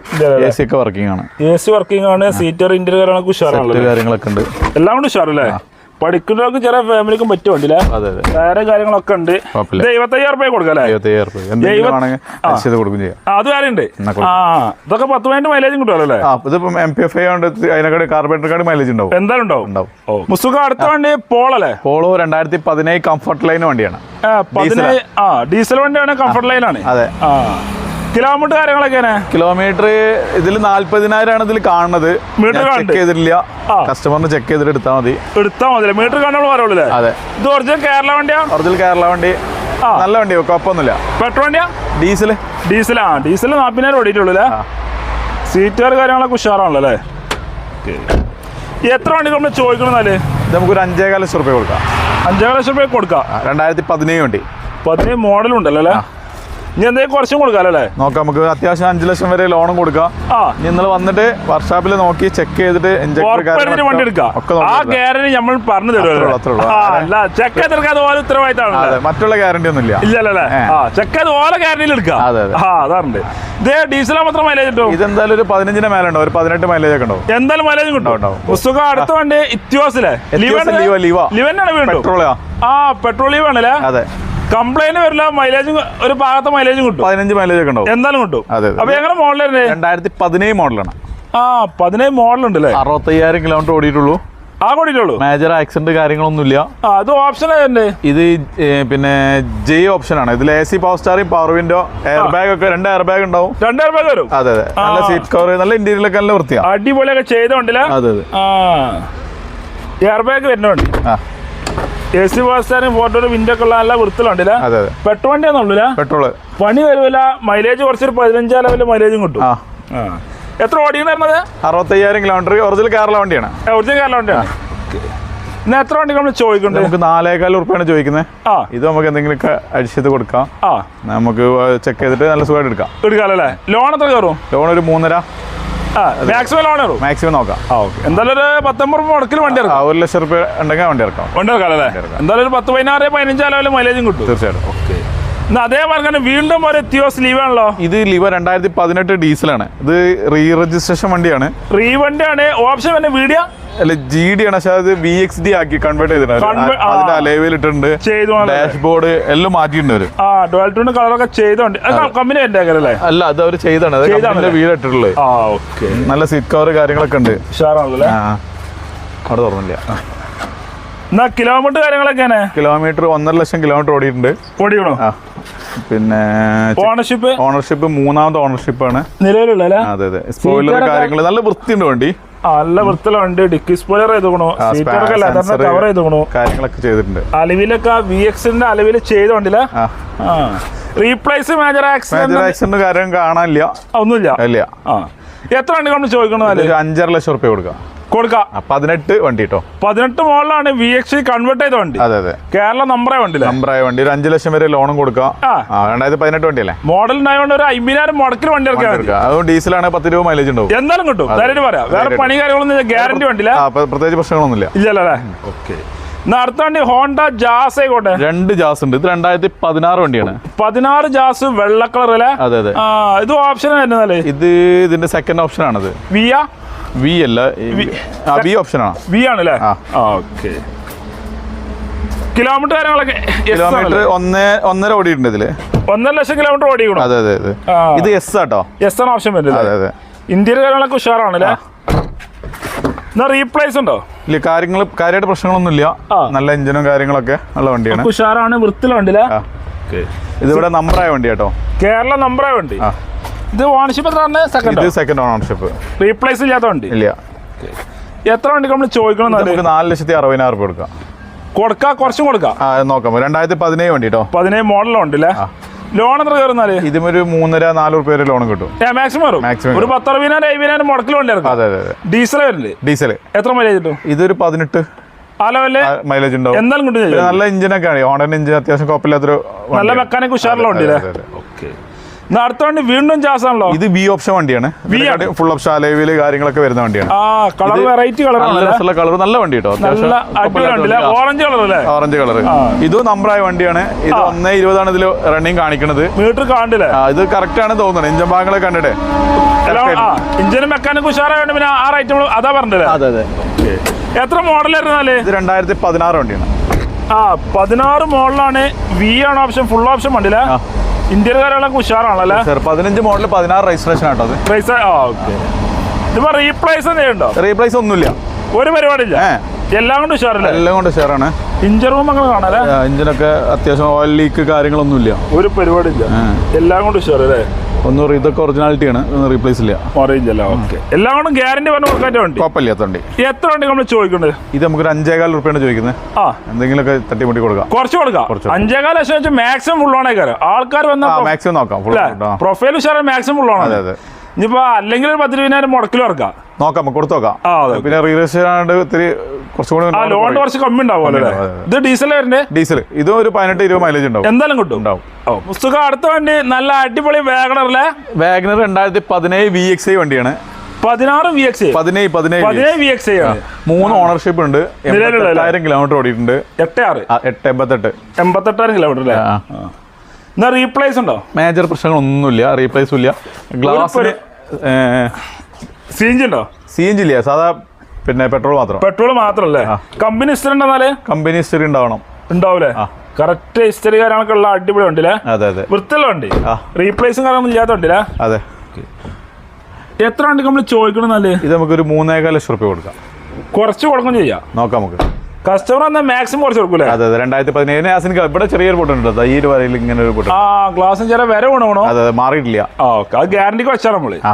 എ സി ഒക്കെ വർക്കിംഗ് ആണ്. എ സി വർക്കിംഗ് ആണ് സീറ്റർ ഇന്റീരിയർ കാര്യങ്ങളൊക്കെ ഉഷാറാണല്ലോ കാര്യങ്ങളൊക്കെ ഉണ്ട്. എല്ലാം കൊണ്ട് ഉഷാറല്ലേ? പഠിക്കുന്നവർക്ക് ചില ഫാമിലിക്കും പറ്റും ഉണ്ടല്ലേ? അതെ അതെ. വേറെ കാര്യങ്ങളൊക്കെ ഉണ്ട്. എഴുപത്തയ്യായിരം റുപ്യ കൊടുക്കാം അല്ലേ? എഴുപത്തയ്യായിരം റുപ്യ എന്തെങ്കിലും എഴുപത്- ആണെങ്കിൽ ആ. അഡ്ജസ്റ്റ് ചെയ്ത് കൊടുക്കും ചെയ്യാം. അത് വേറെ ഉണ്ട് ആ ഇതൊക്കെ പത്ത് പതിനെട്ട് മൈലേജും കിട്ടുമല്ലോ അല്ലേ? ഇതിപ്പം എം പി എഫ് ഐ അതിനെക്കാട് കാർഡ് മൈലേജ് ഉണ്ടാവും. എന്തായാലും ഉണ്ടാവും. ഉണ്ടാവും. മുസുഖ അടുത്ത വണ്ടി പോളല്ലേ പോളോ രണ്ടായിരത്തി പതിനേഴ് കംഫർട്ട് ലൈൻ വണ്ടിയാണ്. ആ, പതിനേഴ് ആ ഡീസൽ വണ്ടിയാണ് കംഫർട്ട് ലൈനാണ് അതെ. ആ. കിലോമീറ്റർ കാര്യങ്ങളൊക്കെയാണ് കിലോമീറ്റർ ഇതിൽ നാല്പതിനായിരം ആണ് ഇതിൽ കാണുന്നത്. Meter check. ചെയ്തിട്ടില്ല. കസ്റ്റമറിന് ചെക്ക് ചെയ്തിട്ട് എടുത്താൽ മതി. എടുത്താൽ മതി മീറ്റർ കാണുമ്പോൾ പറയുള്ളൂ അതെ. ഇത് ഒറിജിനൽ കേരള വണ്ടിയാ? ഒറിജിനൽ കേരള വണ്ടി. നല്ല വണ്ടി കുഴപ്പമൊന്നുമില്ല. പെട്രോൾ വണ്ടിയാ? ഡീസൽ ഡീസൽ ആ ഡീസൽ നാൽപ്പതിനായിരം ഓടിയിട്ടുള്ളൂ അല്ലേ. സീറ്റുകാർ കാര്യങ്ങളൊക്കെ ഉഷാറാണല്ലോ അല്ലേ? എത്ര വണ്ടി നമ്മൾ ചോദിക്കണമെന്നാൽ നമുക്ക് നമുക്കൊരു അഞ്ചേകാല ലക്ഷം റുപ്യ കൊടുക്കാം. അഞ്ചേകാല ലക്ഷം റുപ്യ കൊടുക്കാം. രണ്ടായിരത്തി പതിനേഴ് വണ്ടി. പതിനേഴ് മോഡലുണ്ടല്ലോ അല്ലേ? ഇനി എന്തെങ്കിലും കുറച്ചും കൊടുക്കാം അല്ലേ? നോക്കാം നമുക്ക് അത്യാവശ്യം അഞ്ചു ലക്ഷം വരെ ലോണും കൊടുക്കാം. ആ. ഇനി ഇന്നലെ വന്നിട്ട് വർക്ക്ഷോപ്പിൽ നോക്കി ചെക്ക് ചെയ്തിട്ട് വണ്ടി എടുക്കാം. ആ ഗ്യാരണ്ടി നമ്മൾ പറഞ്ഞു തരുമല്ലോ അല്ല? ചെക്ക് ചെയ്തെടുക്കാതെ ഓല ഉത്തരവാദിത്തമാണ് അതെ. മറ്റുള്ള ഗ്യാരണ്ടി ഒന്നും ഇല്ല. ഇല്ലല്ലേ. ചെക്ക് അതുപോലെ ഓല ഗ്യാരണ്ടിയിൽ എടുക്കാം. അതെ, അതെ. അതാറുണ്ട് ഇതേ ഡീസൽ മാത്രം മൈലേജ് കിട്ടും ഇതെന്തായാലും ഒരു പതിനഞ്ചിന് മേലെ ഉണ്ടാവും ഒരു പതിനെട്ട് മൈലേജ് ഒക്കെ ഉണ്ടാവും. എന്തായാലും മൈലേജ് കിട്ടും. പുസ്തകം അടുത്ത വണ്ടി ഇത്യോസിലെ. എത്തിയോസ് ലീവ, ലീവ. ലിവനാണ് വീണ്ടും. പെട്രോളാ ആ പെട്രോൾ ലീവ് ആണല്ലേ? അതെ. കംപ്ലൈന്റ് വരില്ല മൈലേജ് ഒരു ഭാഗത്തെ മൈലേജ് കിട്ടും. പതിനഞ്ച് മൈലേജ് ഒക്കെ ഉണ്ടാവും. എന്തായാലും കിട്ടും. അതെ. അപ്പൊ എങ്ങനെ മോഡലായിരുന്നേ രണ്ടായിരത്തി പതിനേഴ് മോഡലാണ് ആ പതിനേഴ് മോഡൽ ഉണ്ട് അല്ലേ അറുപത്തയ്യായിരം കിലോമീറ്റർ ഓടിയിട്ടുള്ളൂ. ആ കൂടിയിട്ടുള്ളൂ മേജർ ആക്സിഡന്റ് കാര്യങ്ങളൊന്നുമില്ല. അത് ഓപ്ഷൻ ഇത് പിന്നെ ജെ ഓപ്ഷൻ ആണ്. ഇതിൽ A C power steering power window air bag ഒക്കെ രണ്ട് എയർ ബാഗ് ഉണ്ടാവും. രണ്ട് എയർ ബാഗ് വരും? അതെ അതെ. നല്ല സീറ്റ് കവർ നല്ല ഇന്റീരിയലൊക്കെ നല്ല വൃത്തിയാ. അടിപൊളിയൊക്കെ ചെയ്തോണ്ടില്ല? അതെ അതെ. എയർ ബാഗ് വരുന്നുണ്ട് ആ. എ സി ബസ്സാനും ഫോട്ടോ വിൻഡോ ഒക്കെ ഉള്ള നല്ല വൃത്തിലുണ്ടല്ലേ പെട്രോൾ വണ്ടി ഒന്നുമില്ല പെട്രോൾ. പണി വരുമല്ല മൈലേജ് കുറച്ചൊരു പതിനഞ്ചാം ലെവലിൽ മൈലേജും കിട്ടും. എത്ര ഓടിക്കുന്നത് അറുപത്തയ്യായിരം കിലോമീറ്റർ ഒറിജിനൽ കേരള വണ്ടിയാണ്. ഒറിജിനൽ കേരള വണ്ടിയാണ്. ഇന്ന് എത്ര വണ്ടി നമ്മൾ ചോദിക്കുന്നുണ്ട്? നമുക്ക് നാലേകാൽ ഉറുപ്പാണ് ചോദിക്കുന്നത്. ആ. ഇത് നമുക്ക് എന്തെങ്കിലുമൊക്കെ അടിച്ചത് കൊടുക്കാം. ആ. നമുക്ക് ചെക്ക് ചെയ്തിട്ട് നല്ല സുഖമായിട്ട് എടുക്കാം. എടുക്കാമല്ലേ ലോൺ എത്ര കയറും? ലോൺ ഒരു മൂന്നര. മാക്സിമം ലോൺ മാക്സിമം നോക്കാം. ആ ഓക്കെ എന്തായാലും ഒരു പത്തൊമ്പത് രൂപ മുടക്കിൽ വണ്ടി ആ, ഇറക്കാം ഒരു ലക്ഷം റുപ്യ ഉണ്ടെങ്കിൽ വണ്ടി ഇറക്കാം വണ്ടി ഇറക്കാം അല്ലേ? ഇറക്കാം. എന്തായാലും ഒരു പത്ത് പതിനാറ് പതിനഞ്ചാം ലെവലിൽ മൈലേജും കിട്ടും. തീർച്ചയായിട്ടും. ഇന്ന് അതേപോലെ തന്നെ വീണ്ടും ഒരു എത്തിയോസ് ലീവ് ആണല്ലോ? ഇത് ലിവ രണ്ടായിരത്തി പതിനെട്ട് ഡീസലാണ് ഇത് റീ രജിസ്ട്രേഷൻ വണ്ടിയാണ്. റീ വണ്ടിയാണ് ഓപ്ഷൻ വീഡിയോ അല്ല ജി ഡി ആണ്. പക്ഷെ അത് വി എക്സ് ഡി ആക്കി കൺവേർട്ട് ചെയ്തിട്ടുണ്ട്. അതിന്റെ അലേവിൽ ഇട്ടിട്ടുണ്ട്. ചെയ്തു ഡാഷ്ബോർഡ് എല്ലാം മാറ്റിയിട്ടുണ്ട് കളറൊക്കെ ചെയ്തോണ്ട് കമ്പനി അല്ലേ? അല്ല അത് അവർ ചെയ്താണ് അത് ചെയ്തതാണല്ലേ? വീട് ഇട്ടിട്ടുള്ളത്. ആ ഓക്കെ നല്ല സീറ്റ് കവർ കാര്യങ്ങളൊക്കെ ഉണ്ട്. അവിടെ തുറന്നില്ല. എന്നാ കിലോമീറ്റർ കാര്യങ്ങളൊക്കെയാണ്? കിലോമീറ്റർ ഒന്നര ലക്ഷം കിലോമീറ്റർ ഓടിയിട്ടുണ്ട്. ഓടിക്കണോ? പിന്നെ ഓണർഷിപ്പ് ഓണർഷിപ്പ് മൂന്നാമത്തെ ഓണർഷിപ്പ് ആണ്. നിലവിലുള്ള അതെ അതെ. സ്പോയിലർ കാര്യങ്ങൾ നല്ല വൃത്തിയുണ്ട് വണ്ടി. നല്ല വൃത്തിലുണ്ട് ഡിക്കി സ്പോയിലർ ചെയ്തോണു ആ, സീറ്ററൊക്കെ ലെതറിന്റെ കവർ ചെയ്തോണു കാര്യങ്ങളൊക്കെ ചെയ്തിട്ടുണ്ട്. അലവിലൊക്കെ വി എക്സിന്റെ അലവിൽ ചെയ്തോണ്ടില്ല ആ. ആ. റീപ്ലേസ് മേജർ ആക്സിഡന്റ് കാര്യം കാണാനില്ല. ഒന്നുമില്ല. ഇല്ല. ആ. എത്ര വണ്ടി കൊണ്ട് ചോദിക്കണോ അഞ്ചര ലക്ഷം റുപ്യ കൊടുക്കാം. കൊടുക്കാം. പതിനെട്ട് വണ്ടി കേട്ടോ പതിനെട്ട് മോളിലാണ് വി എക്സ് കൺവേർട്ട് ചെയ്ത വണ്ടി. അതെ അതെ. കേരള നമ്പറേ വണ്ടി നമ്പറായ വണ്ടി. ഒരു അഞ്ച് ലക്ഷം വരെ ലോണും കൊടുക്കാം. വണ്ടി രണ്ടായിരത്തി പതിനെട്ട് വണ്ടിയല്ലേ? മോഡൽ ഉണ്ടായതുകൊണ്ട് ഒരു അമ്പതിനായിരം മുടക്കിൽ വണ്ടി ഇറക്കിയാൽ അതും ഡീസലാണ് പത്ത് രൂപ മൈലേജ് ഉണ്ടാവും. എന്തായാലും കിട്ടും. ധൈര്യം പറയാം. വേറെ. പണി കാര്യങ്ങളൊന്നും ഗ്യാരണ്ടി വണ്ടിയില്ല. പ്രത്യേകിച്ച് പ്രശ്നങ്ങളൊന്നുമില്ല. ഇല്ലല്ലേ ഓക്കെ. വണ്ടി ഹോണ്ട ജാസ് ആയിക്കോട്ടെ. രണ്ട് ജാസ് ഉണ്ട്. ഇത് രണ്ടായിരത്തി പതിനാറ് വണ്ടിയാണ്. പതിനാറ് ജാസ് വെള്ള കളർ അല്ലേ? അതെ അതെ. ഇത് ഓപ്ഷൻ വരുന്നല്ലേ ഇത് ഇതിന്റെ സെക്കൻഡ് ഓപ്ഷൻ ആണത്. വിയ വി അല്ല വി ഓപ്ഷനാണ് വി ആണല്ലേ. ഓക്കെ. കിലോമീറ്റർ കാര്യങ്ങളൊക്കെ കിലോമീറ്റർ? ഒന്നേ ഒന്നര ഓടിയിട്ടുണ്ട് ഇതിൽ. ഒന്നര ലക്ഷം കിലോമീറ്റർ ഓടിക്കണം അതെ അതെ അതെ. ഇത് എസ് ആട്ടോ? എസ് ആണ് ഓപ്ഷൻ അതെ വരുന്നത് അതെ. ഇന്ത്യയിൽ കാര്യങ്ങളൊക്കെ ഉഷാറാണല്ലേ? എന്നാ റീപ്ലേസ് ഉണ്ടോ? ഇല്ല കാര്യങ്ങൾ കാര്യമായിട്ട് പ്രശ്നങ്ങളൊന്നുമില്ല. നല്ല എഞ്ചിനും കാര്യങ്ങളൊക്കെ ഉള്ള വണ്ടിയാണ്. ഉഷാറാണ് വൃത്തിയുള്ള വണ്ടിയിലെ. ഇതിവിടെ നമ്പറായ വണ്ടി കേട്ടോ കേരള നമ്പറായ വണ്ടി. ഇത് ഓണർഷിപ്പ് എത്ര ഇത് സെക്കൻഡ് സെക്കൻഡ് ഓണർഷിപ്പ് റീപ്ലേസ് ഇല്ലാത്ത വണ്ടി? ഇല്ല. എത്ര വണ്ടി നമ്മൾ ചോദിക്കണം നമുക്ക് നാല് ലക്ഷത്തി അറുപതിനായിരം രൂപ കൊടുക്കാം. കൊടുക്കാം? കുറച്ചും കൊടുക്കാം? നോക്കാം. രണ്ടായിരത്തി പതിനേഴ് വണ്ടി കേട്ടോ പതിനേഴ് മോഡലുണ്ട് അല്ലേ ലോൺ എത്ര കയറുന്നാൽ ഇതും ഒരു മൂന്നര നാല് റുപ്യ വരെ ലോൺ കിട്ടും. മാക്സിമം Maximum ഒരു പത്തറുപതിനായിരം അയ്യായിരം മുടക്കിൽ വണ്ടി അതെ അതെ ഡീസൽ വരുന്നത് ഡീസൽ എത്ര മൈലേജ് കിട്ടും? ഇതൊരു പതിനെട്ട്. മൈലേജ് ഉണ്ടാവും. എന്തായാലും കിട്ടും നല്ല എഞ്ചിനൊക്കെ ആണ്. ഹോണ്ടൻ എഞ്ചിൻ അത്യാവശ്യം കുഴപ്പമില്ലാത്തൊരു നല്ല. മെക്കാനിക് ഉഷാറുള്ള അടുത്ത വണ്ടി വീണ്ടും ജാസ് ആണല്ലോ ഇത് ബി ഓപ്ഷൻ വണ്ടിയാണ്. ഫുൾ ഓപ്ഷൻ അലവിൽ കാര്യങ്ങളൊക്കെ വരുന്ന വണ്ടിയാണ്. ആ കളർ വെറൈറ്റി കളർ നല്ല കളർ നല്ല വണ്ടി കേട്ടോ നല്ല ഓറഞ്ച് കളർ അല്ലേ? ഓറഞ്ച് കളർ ഇത് നമ്പറായ വണ്ടിയാണ്. ഇത്. ഒന്നേ ഇരുപതാണ് ഇതിൽ റണ്ണിങ് കാണിക്കുന്നത് മീറ്റർ കാണില്ലേ? ഇത് കറക്റ്റ് ആണ് തോന്നുന്നത് എഞ്ചിൻ ഭാഗങ്ങളെ കണ്ടിട്ട്. ഇഞ്ചിന് മെക്കാനിക് ഉഷാറായോണ്ട് പിന്നെ ആ റേറ്റ് അതാ പറഞ്ഞില്ലേ? അതെ അതെ. എത്ര മോഡൽ ആയിരുന്നാലേ ഇത് രണ്ടായിരത്തി പതിനാറ് വണ്ടിയാണ്. ആ പതിനാറ് മോഡലാണ് വി ആണ് ഓപ്ഷൻ ഫുൾ ഓപ്ഷൻ വണ്ടിയില്ല. ഇന്ത്യൻ കാര്യങ്ങളൊക്കെ ഉഷാറാണല്ലേ? സാർ പതിനഞ്ച് മോഡൽ പതിനാറ് രജിസ്ട്രേഷൻ ആട്ടോ അത്. പ്രൈസ് ആ ഓക്കെ ഇതിപ്പോ റീപ്ലേസ് ചെയ്യുന്നുണ്ടോ റീപ്ലേസ് ഒന്നുമില്ല. ഒരു പരിപാടിയില്ല? ഏ. എല്ലാം കൊണ്ട് ഉഷാറല്ലേ? എല്ലാം കൊണ്ട് ഉഷാറാണ്. ഇഞ്ചർ റൂം അങ്ങനെ കാണാല്ലേ? ഇഞ്ചിനൊക്കെ അത്യാവശ്യം ഓയിൽ ലീക്ക് കാര്യങ്ങളൊന്നും ഇല്ല ഒരു പരിപാടി ഇല്ല എല്ലാം കൊണ്ട് ഉഷാറല്ലേ? ഒന്നും ഇതൊക്കെ ഒറിജിനാലിറ്റി ആണ്. റീപ്ലേസ് ഇല്ല. അല്ല ഓക്കെ എല്ലാം കൊണ്ടും ഗ്യാരണ്ടി പറഞ്ഞ കൊടുക്കാറ്റുണ്ട് കുഴപ്പമില്ലാത്ത വണ്ടി. എത്ര വണ്ടി നമ്മൾ ചോദിക്കുന്നത് ഇത് നമുക്കൊരു അഞ്ചേകാൽ റുപ്യാണ് ചോദിക്കുന്നത്. ആ. എന്തെങ്കിലുമൊക്കെ തട്ടിമുട്ടി കൊടുക്കാം. കുറച്ച് കൊടുക്കാം. കുറച്ച് അഞ്ചേകാല ലക്ഷം വെച്ചാൽ മാക്സിമം ഫുൾ കാര്യം ആൾക്കാർ വന്ന മാക്സിമം നോക്കാം. പ്രൊഫൈൽ ഉഷാറ് മാക്സിമം ഫുൾ അതെ അതെ. ഇനിയിപ്പോ അല്ലെങ്കിൽ ഒരു പത്ത് രൂപ മുടക്കിൽ ഇറക്കാം. നോക്കാം നമുക്ക് കൊടുത്തു നോക്കാം. പിന്നെ റീരജിസ്റ്റർ ആണ്ട് ഇത്തിരി കുറച്ചും കൂടി ആ ലോണിന് കുറച്ച് കമ്മി. ഇത് ഡീസൽ വരുന്നേ ഡീസൽ. ഇത് ഒരു പതിനെട്ട് ഇരുപത് മൈലേജ് ഉണ്ടാവും. എന്തായാലും കിട്ടും. ഉണ്ടാവും. പുസ്തകം അടുത്ത വണ്ടി നല്ല അടിപൊളി വാഗനർ രണ്ടായിരത്തി പതിനേഴ് വി എക്സ് ഐ വണ്ടിയാണ്. പതിനാറ് വി എക്സ് പതിനേഴ് പതിനേഴ് പതിനേഴ് വി എക്സ് ആണ്. മൂന്ന് ഓണർഷിപ്പ് ഉണ്ട്. എൺപത്തെട്ടായിരം കിലോമീറ്റർ ഓടിയിട്ടുണ്ട്. എട്ട് ആറ് എട്ട് എൺപത്തെട്ട്. എൺപത്തെട്ടായിരം കിലോമീറ്റർ അല്ലേ. എന്നാ റീപ്ലേസ് ഉണ്ടോ? മേജർ പ്രശ്നങ്ങളൊന്നുമില്ല. റീപ്ലേസും ഇല്ല. ഗ്ലാസ് സി എൻ ജി ഉണ്ടോ? സി എൻ ജി ഇല്ല. സാധാ പിന്നെ പെട്രോൾ മാത്രം. പെട്രോൾ മാത്രല്ലേ? കമ്പനി ഹിസ്റ്ററി ഉണ്ടെന്നാൽ കമ്പനി ഹിസ്റ്ററി ഉണ്ടാവണം. ഉണ്ടാവൂലേ? കറക്റ്റ് ഹിസ്റ്ററി കാര്യങ്ങളൊക്കെ ഉള്ള അടിപൊളി ഉണ്ടല്ലേ അതെ അതെ. വൃത്തിയുള്ള വണ്ടി. റീപ്ലേസും കാര്യങ്ങളൊന്നും ഇല്ലാത്ത അതെ. എത്ര വണ്ടി നമ്മൾ ചോദിക്കണമെന്നാൽ ഇത് നമുക്കൊരു മൂന്നേകാൽ ലക്ഷം റുപ്യ കൊടുക്കാം. കുറച്ച് കൊടുക്കും ചെയ്യാം. നോക്കാം നമുക്ക്. കസ്റ്റമർ എന്നാൽ മാക്സിമം കുറച്ച് കൊടുക്കൂലേ? അതെ അതെ. രണ്ടായിരത്തി പതിനേഴിന് ഇവിടെ ചെറിയൊരു പൊട്ടുണ്ട് ഈ ഒരു വരയിൽ ഇങ്ങനെ ഒരു പൊട്ടുണ്ട് ആ ഗ്ലാസും ചില വര ഗുണമാണോ അതെ അതെ. മാറിയിട്ടില്ല. ഓക്കെ അത് ഗ്യാരണ്ടിക്ക് വെച്ചാൽ നമ്മൾ. ആ.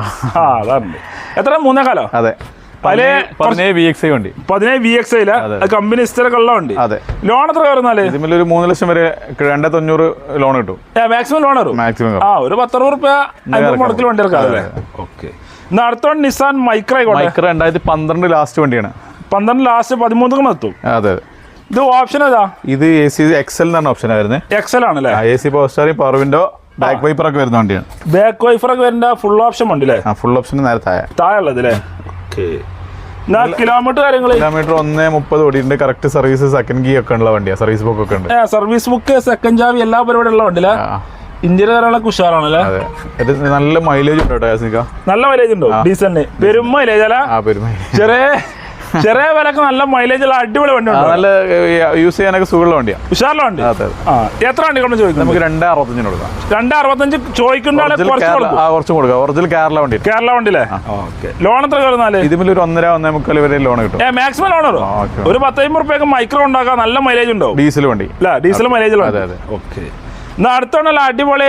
അതാണ്. എത്ര മൂന്നേ കാലോ അതെ. കമ്പനി ഹിസ്റ്ററി വണ്ടി. ലോൺ എത്ര കയറുന്നാൽ? ഒരു മൂന്ന് ലക്ഷം വരെ രണ്ടേ തൊണ്ണൂറ് ലോൺ കിട്ടും. മാക്സിമം ലോൺ മാക്സിമം ആ ഒരു പത്തറുപത് റുപ്യ മുടക്കിൽ വണ്ടി ഇറക്കാം. അല്ലേ ഓക്കെ. എന്നാ അടുത്ത വണ്ടി നിസാൻ മൈക്ര മൈക്ര രണ്ടായിരത്തി പന്ത്രണ്ട് ലാസ്റ്റ് വണ്ടിയാണ്. പന്ത്രണ്ട് ലാസ്റ്റ് പതിമൂന്ന് എത്തും. അതെ ഇത് ഓപ്ഷൻ ഏതാ? ഇത് എ സി എക്സൽ എന്നാണ് ഓപ്ഷൻ വരുന്നത് എക്സൽ ആണല്ലേ? A C power steering power window back wiper ഒക്കെ വരുന്ന വണ്ടിയാണ്. ബാക്ക് വൈപ്പറൊക്കെ വരുന്ന ഫുൾ ഓപ്ഷൻ വണ്ടി അല്ലേ? ആ ഫുൾ ഓപ്ഷൻ നേരെ താഴെ. താഴെയുള്ളത് അല്ലേ? എന്നാ കിലോമീറ്റർ കാര്യങ്ങൾ? കിലോമീറ്റർ ഒന്നേ മുപ്പത് ഓടിയിട്ടുണ്ട്. കറക്റ്റ് സർവീസ് സെക്കൻഡ് ഗീ ഒക്കെ ഉള്ള വണ്ടിയാണ് സർവീസ് ബുക്ക് ഒക്കെ ഉണ്ട്. സർവീസ് ബുക്ക് സെക്കൻഡ് ചാവി എല്ലാ പരിപാടി ഉള്ള വണ്ടിയില്ല ഇന്ത്യയിലെ കാര്യങ്ങളൊക്കെ ഉഷാറാണല്ലേ? നല്ല മൈലേജ് ഉണ്ട് നല്ല മൈലേജ് ഉണ്ടോ? ഡീസന്റ് പെരും മൈലേജ് അല്ല? ചെറിയ ചെറിയ വിലക്ക് നല്ല മൈലേജ് ഉള്ള അടിപൊളി വണ്ടി നല്ല യൂസ് ചെയ്യാനൊക്കെ സുഖമുള്ള വണ്ടിയാണ് ഉഷാറുള്ള വണ്ടി? എത്ര വണ്ടി കൊണ്ട് ചോദിക്കും നമുക്ക് രണ്ടേ അറുപത്തഞ്ചിന് കൊടുക്കാം. രണ്ട് അറുപത്തഞ്ച് ചോദിക്കുന്ന കുറച്ച് കൊടുക്കും. ഒറിജിനൽ കേരള വണ്ടി കേരള വണ്ടി അല്ലേ ലോൺ എത്ര കയറുന്നാൽ? ഇതിൽ ഒരു ഒന്നര ഒന്നേ മുക്കാൽ വരെ ലോൺ കിട്ടും. Maximum loan. ഒരു പത്തമ്പത് റുപ്യൊക്കെ മൈക്രോ ഉണ്ടാക്കാം നല്ല മൈലേജ് ഉണ്ടോ ഡീസൽ വണ്ടി. അല്ല? ഡീസൽ മൈലേജ് അതെ അതെ. ഓക്കെ അടുത്തോണ്ടല്ല അടിപൊളി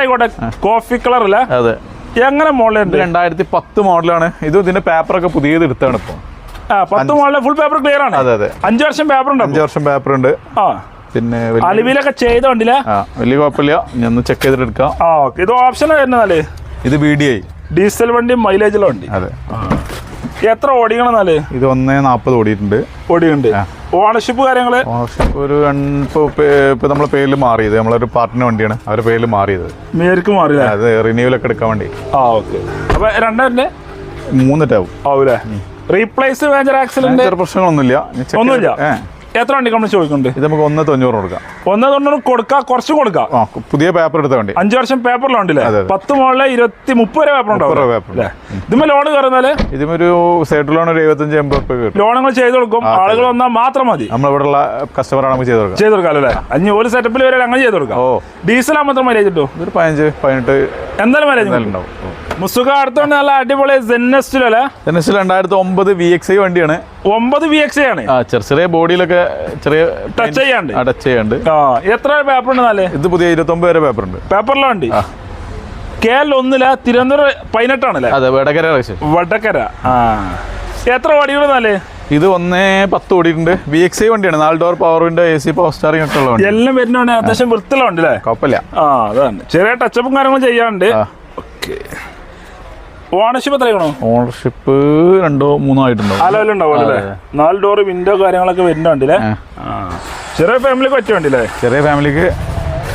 ആയിക്കോട്ടെ. കോഫി കളർ അല്ലേ? അതെ. എങ്ങനെ മോഡൽ മോഡലുണ്ട് രണ്ടായിരത്തി പത്ത് മോഡലാണ് ഇത് ഇതിന്റെ പേപ്പറൊക്കെ പുതിയത് എടുത്താണ് ഇപ്പോൾ ആ പത്ത് മോഡൽ ഫുൾ പേപ്പർ ക്ലിയർ ആണ്. അതെ അതെ. അഞ്ച് വർഷം പേപ്പർ ഉണ്ട് അഞ്ച് വർഷം പേപ്പർ ഉണ്ട്. ആ. പിന്നെ അലുവിലൊക്കെ ചെയ്ത വണ്ടിയില്ലേ വലിയ കുഴപ്പമില്ല. ഞാൻ ഒന്ന് ചെക്ക് ചെയ്തിട്ട് എടുക്കാം. ഇത് ഓപ്ഷൻ വരുന്നതല്ലേ ഇത് ബി ഡി ഐ ഡീസൽ വണ്ടി മൈലേജുള്ള വണ്ടി. അതെ. എത്ര ഓടിക്കണമെന്നാൽ ഇത് ഒന്നേ നാൽപ്പത് ഓടിയിട്ടുണ്ട്. ഓടിയുണ്ട് ഓണർഷിപ്പ് കാര്യങ്ങൾ? ഓണർഷിപ്പ് ഒരു ഇപ്പൊ ഇപ്പോൾ നമ്മളെ പേരിൽ മാറിയത്. നമ്മളൊരു പാർട്ടിന് വണ്ടിയാണ് അവരുടെ പേരിൽ മാറിയത്. മേർക്ക് മാറിയത് അത് റിന്യൂവലൊക്കെ എടുക്കാൻ വേണ്ടി. ആ ഓക്കെ. അപ്പൊ രണ്ടായിരം മൂന്നിട്ടാവും. ആവൂലേ? റീപ്ലേസ് മേജർ ആക്സിഡന്റ് പ്രശ്നങ്ങളൊന്നുമില്ല. ഒന്നുമില്ല? എത്ര വണ്ടി നമ്മൾ ചോദിക്കുന്നുണ്ട്? ഇത് നമുക്ക് ഒന്ന് തൊണ്ണൂറ് കൊടുക്കാം. ഒന്ന് തൊണ്ണൂറ് കൊടുക്കാം കുറച്ച് കൊടുക്കാം. പുതിയ പേപ്പർ എടുത്ത വണ്ടി. അഞ്ചു വർഷം പേപ്പറിലുണ്ടല്ലേ. പത്ത് മുകളിലെ ഇരുപത്തി മുപ്പത് വരെ പേപ്പർ ഉണ്ടാവും രൂപ അല്ലേ? ലോൺ കയറുന്നാൽ? ഇതിമൊരു സൈഡ് ലോൺ ഒരു എഴുപത്തഞ്ച് എൺപത് രൂപ ലോണുകൾ ചെയ്ത് കൊടുക്കും. ആളുകൾ വന്നാൽ മാത്രം മതി. നമ്മളിവിടെ ഉള്ള കസ്റ്റമറാണ് നമുക്ക് ചെയ്ത് കൊടുക്കാം. ചെയ്ത് കൊടുക്കാം അല്ലേ? അഞ്ഞ് ഒരു സെറ്റപ്പിൽ വരെ അങ്ങനെ ചെയ്ത് കൊടുക്കാം. ഓ. ഡീസൽ ആകുമ്പോൾ മൈലേജ് കിട്ടും? ഇതൊരു പതിനഞ്ച് പതിനെട്ട് എന്തായാലും മൈലേജ് ഉണ്ടാവും. മുസുഖ അടുത്തോണ്ട് നല്ല അടിപൊളി ജെന്നസ്റ്റിലല്ലേ എന്നുവെച്ചാൽ രണ്ടായിരത്തി ഒമ്പത് വി എക്സ് ഐ വണ്ടിയാണ്. ഒമ്പത് വി എക്സ് ആണ്. ആ ചെറിയ ചെറിയ ബോഡിയിലൊക്കെ ചെറിയ ടച്ച് ചെയ്യാണ്ട്. ടച്ച് ചെയ്യാണ്ട്. ആ എത്ര പേപ്പർ ഉണ്ട് നാല്? ഇത് പുതിയ ഇരുപത്തൊമ്പത് വരെ പേപ്പർ ഉണ്ട്. പേപ്പറിലെ വണ്ടി? കെ എൽ ഒന്നില തിരുവനന്തപുരം പതിനെട്ടാണല്ലേ അതെ വടകര വടകര ആ. എത്ര വടികൾ നാല്? ഇത് ഒന്നേ പത്ത് ഓടിയിട്ടുണ്ട്. വി എക്സ് ഐ വണ്ടിയാണ്. നാല് door power window A C power steering ഒക്കെ ഉള്ള എല്ലാം വരുന്നതാണ് അത്യാവശ്യം വൃത്തിയുള്ള വണ്ടി അല്ലേ കുഴപ്പമില്ല. ആ അതാണ്. ചെറിയ ടച്ചപ്പും കാര്യങ്ങളും ചെയ്യാറുണ്ട്. ഓക്കെ ഓണർഷിപ്പ് എത്രയാണോ ഓണർഷിപ്പ് രണ്ടോ മൂന്നോ ആയിട്ടുണ്ടാവും നാല് ഉണ്ടാവും അല്ലേ? നാല് ഡോർ വിൻഡോ കാര്യങ്ങളൊക്കെ വരുന്നുണ്ടല്ലേ ചെറിയ ഫാമിലിക്ക് പറ്റുണ്ടല്ലേ ചെറിയ ഫാമിലിക്ക്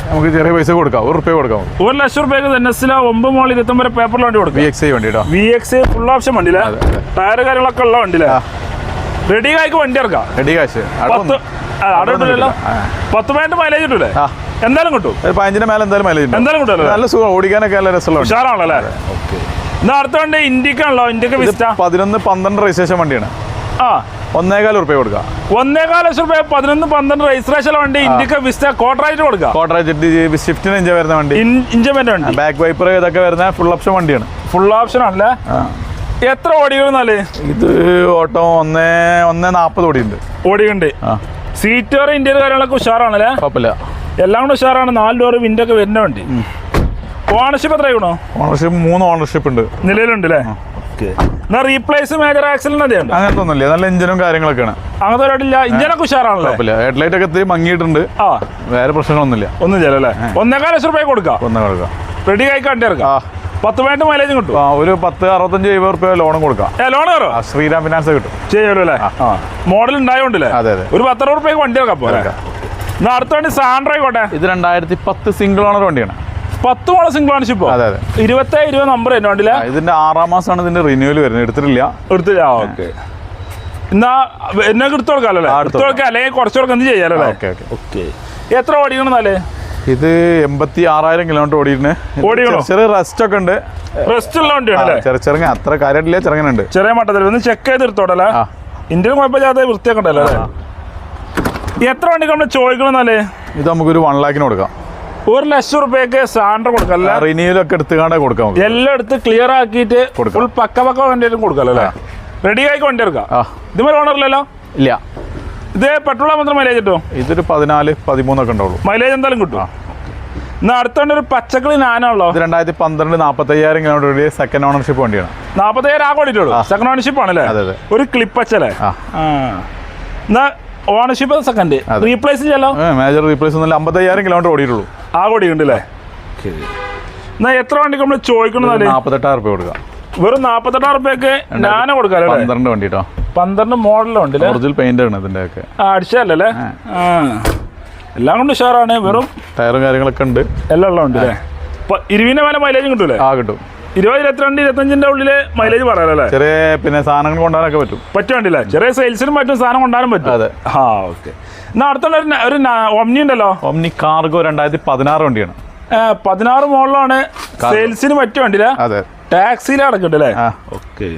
നമുക്ക് ചെറിയ പൈസ കൊടുക്കാം. ഒരു റുപ്യ കൊടുക്കാം. ഒരു ലക്ഷം റുപ്യക്ക് എൻ എസ് ഒമ്പത് മോൾ ഇരുപത്തൊമ്പത് പേപ്പറിൽ വണ്ടി വി കൊടുക്കും എക്സ് ഐ വണ്ടി കേട്ടോ വി എക്സ് ഫുൾ ഓപ്ഷൻ വണ്ടിയില്ലേ. ടയർ കാര്യങ്ങളൊക്കെ ഉള്ള വണ്ടിയില്ലേ? റെഡി കായ്ക്ക് വണ്ടി ഇറക്കാം. റെഡി കാശ്. പത്ത് പതിനെട്ട് മൈലേജ് കിട്ടൂലേ? എന്തായാലും കിട്ടും. പതിനഞ്ചിന്റെ പതിനഞ്ചിന് മേലെ എന്തായാലും മൈലേജ് എന്തായാലും കിട്ടും നല്ല സുഖം. ഓടിക്കാനൊക്കെ നല്ല രസമുള്ള ഉഷാറാണല്ലേ അടുത്ത വണ്ടി ഇന്ത്യക്കാണല്ലോ ഇന്ത്യയ്ക്ക് വിസ്റ്റ. പതിനൊന്ന് പന്ത്രണ്ട് രജിസ്ട്രേഷൻ വണ്ടിയാണ്. ആ. ഒന്നേകാൽ ഉറുപ്പ്യ കൊടുക്കാം. ഒന്നേകാല ലക്ഷം റുപ്യ പതിനൊന്ന് പന്ത്രണ്ട് രജിസ്ട്രേഷൻ വണ്ടി ഇന്ത്യയ്ക്ക് വിസ്റ്റ. കോട്ടറായിട്ട് കൊടുക്കാം. കോട്ടറായിട്ട് സ്വിഫ്റ്റിന് ഇഞ്ച വരുന്ന വണ്ടി. ഇഞ്ച വണ്ടി. ബാക്ക് വൈപ്പർ ഇതൊക്കെ വരുന്ന ഫുൾ ഓപ്ഷൻ വണ്ടിയാണ്. ഫുൾ ഓപ്ഷൻ ആണല്ലേ? എത്ര ഓടികൾ എന്നാൽ? ഇത് ഓട്ടോ ഒന്നേ ഒന്നേ നാൽപ്പത് ഓടിയുണ്ട് ഓടിയുണ്ട് സീറ്റ് വരെ ഇന്ത്യയിൽ കാര്യങ്ങളൊക്കെ ഉഷാറാണല്ലേ? കുഴപ്പമില്ല. എല്ലാം കൂടെ ഉഷാറാണ്. നാല് ഡോർ വിൻഡോ ഒക്കെ വരുന്ന വണ്ടി. ഓണർഷിപ്പ് എത്രയാണോ ഓണർഷിപ്പ് മൂന്ന് ഓണർഷിപ്പ് ഉണ്ട്. നിലവിലുണ്ട് അല്ലേ എന്നാ റീപ്ലേസ് മേജർ ആക്സിഡന്റ് അതെയുണ്ട്? അങ്ങനത്തെ ഒന്നുമില്ല നല്ല എഞ്ചിനും കാര്യങ്ങളൊക്കെയാണ്. അങ്ങനത്തെ ഒരാട്ടില്ല ഇഞ്ചിനൊക്കെ ഉഷാറാണല്ലോ? ഹെഡ് ഹെഡ്ലൈറ്റ് ഒക്കെ ഇത്തിരി മങ്ങിയിട്ടുണ്ട്. ആ. വേറെ പ്രശ്നങ്ങളൊന്നുമില്ല. ഒന്നും ചെയ്യലല്ലേ? ഒന്നേകാല ലക്ഷം റുപ്യ കൊടുക്കാം? ഒന്നേ കൊടുക്കാം. റെഡി ആയി കണ്ടി ഇറക്കാം. പത്ത് പതിനെട്ട് മൈലേജും കിട്ടും. ആ, ഒരു പത്ത് അറുപത്തഞ്ച് രൂപ റുപ്യ ലോണും കൊടുക്കാം. ലോൺ കയറും? ശ്രീരാം ഫിനാൻസ് കിട്ടും. ചെയ്യുമല്ലോ അല്ലേ മോഡൽ ഉണ്ടായോണ്ടല്ലേ? അതെ, അതെ. ഒരു പത്തറുപത് റുപ്യക്ക് വണ്ടി ഇറക്കാം പോലെ അടുത്ത വണ്ടി സാൻഡ്രോ ആയിക്കോട്ടെ. ഇത് രണ്ടായിരത്തി പത്ത് സിംഗിൾ ഓണർ വണ്ടിയാണ്. പത്ത് മോളെ സിംഗിൾ ഓണർഷിപ്പോ അതെ അതെ. ഇരുപത്തി ഇരുപത് നമ്പർ തന്നെ വണ്ടിയിലെ? ഇതിന്റെ ആറാം മാസമാണ് ഇതിന്റെ റിന്യൂവൽ വരുന്നത്. എടുത്തിട്ടില്ല. എടുത്തില്ല ഓക്കെ. എന്നാ എന്നെ എടുത്തു കൊടുക്കാമല്ലോ അല്ലേ? എടുത്ത് കൊടുക്കാം അല്ലെങ്കിൽ കുറച്ച് കൊടുക്കാം എന്ത് ചെയ്യാലോ ഓക്കെ ഓക്കെ. ഓക്കെ. എത്ര ഓടിക്കണം എന്നാൽ? ഇത് എൺപത്തി ആറായിരം കിലോമീറ്റർ ഓടിയിട്ടുണ്ട്? ചെറിയ റെസ്റ്റ് ഒക്കെ ഉണ്ട്. റെസ്റ്റ് ഉള്ള വണ്ടിയാണ് ചെറിയ ചെറു ചെറുങ്ങ അത്ര കാര്യമായിട്ടില്ല ചെറുങ്ങനുണ്ട്. ചെറിയ മട്ടത്തിൽ. ഒന്ന് ചെക്ക് ചെയ്ത് എടുത്തോടല്ലേ. ഇന്ത്യയിൽ കുഴപ്പമില്ലാതെ വൃത്തിയൊക്കെ ഉണ്ടല്ലോ എത്ര വണ്ടിക്ക് നമ്മൾ ചോദിക്കണം എന്നാലേ? ഇത് നമുക്കൊരു വൺ ലാക്കിന് കൊടുക്കാം. ഒരു ലക്ഷം റുപ്യക്ക് സാൻഡർ കൊടുക്കല്ല? റിന്യൂലൊക്കെ എടുത്ത് കാണാൻ കൊടുക്കാം. എല്ലാം എടുത്ത് ക്ലിയർ ആക്കിയിട്ട്. ഫുൾ പക്ക പക്ക വണ്ടിയിലും കൊടുക്കല്ലോ അല്ലേ? റെഡി ആയി വണ്ടി എടുക്കാം. ഇതുമൊരു ഓണർ ഓണറില്ലല്ലോ ഇല്ല. ഇത് പെട്രോൾ മാത്രം മൈലേജ് കിട്ടും? ഇതൊരു പതിനാല് പതിമൂന്നൊക്കെ ഉണ്ടാവുള്ളൂ. മൈലേജ് എന്തായാലും കിട്ടും. എന്നാ അടുത്ത ഒരു പച്ചക്കളി നാനാണല്ലോ രണ്ടായിരത്തി പന്ത്രണ്ട് നാപ്പത്തയ്യായിരം കിലോമീറ്റർ സെക്കൻഡ് ഓണർഷിപ്പ് വണ്ടിയാണ്. നാപ്പത്തയ്യായിരം ആ. കോടിയിട്ടുള്ളൂ സെക്കൻഡ് ഓണർഷിപ്പ് ആണല്ലേ. ഒരു ക്ലിപ്പ് അച്ചല്ലേ? ആ. ആ. എന്നാ ഓണർഷിപ്പ് സെക്കൻഡ്. റീപ്ലേസ് ചെയ്യല്ലോ. മേജർ റീപ്ലേസ് ഒന്നുമില്ല. അമ്പത്തയ്യായിരം കിലോമീറ്റർ ഓടിയിട്ടുള്ളൂ. ആ കൊടി ഉണ്ടല്ലേ? എന്നാ എത്ര വണ്ടിക്ക് നമ്മൾ ചോദിക്കണമെന്നാൽ നാൽപ്പത്തെട്ടായിരം രൂപ കൊടുക്കാം. വെറും നാപ്പത്തെട്ടായിരം റുപ്യക്ക് ഞാനെ കൊടുക്കാം പന്ത്രണ്ട് വണ്ടി കേട്ടോ പന്ത്രണ്ട് മോഡലും ഉണ്ട് ഒറിജിനൽ പെയിന്റ് ആണ് ഇതിന്റെ ഒക്കെ അടിച്ചല്ലേ എല്ലാം കൊണ്ട് ഉഷാറാണ്. വെറും ടയറും കാര്യങ്ങളൊക്കെ ഉണ്ട്. എല്ലാം ഉള്ളതുണ്ട് ഉണ്ട് അല്ലേ? മേലെ മൈലേജും കിട്ടൂലേ? ആ കിട്ടും. ഇരുപത് ഇരുപത്തിരണ്ട് ഇരുപത്തഞ്ചിന്റെ ഉള്ളിൽ മൈലേജ് പറയാലല്ലേ ചെറിയ പിന്നെ സാധനങ്ങൾ കൊണ്ടുവരാനൊക്കെ പറ്റും. പറ്റുണ്ടില്ലേ ചെറിയ സെയിൽസിനും മറ്റും സാധനം കൊണ്ടാനും പറ്റും. അതെ. ആ ഓക്കെ എന്നാ അടുത്തുള്ള ഒരു ഒമ്നി ഉണ്ടല്ലോ? ഒമ്നി കാർഗോ രണ്ടായിരത്തി പതിനാറ് വണ്ടിയാണ്. പതിനാറ് മോളിലാണ് സെയിൽസിന് മറ്റു വണ്ടിയില്ല അതെ. ടാക്സിയിൽ അടക്കണ്ടല്ലേ അല്ലേ? ഓക്കെ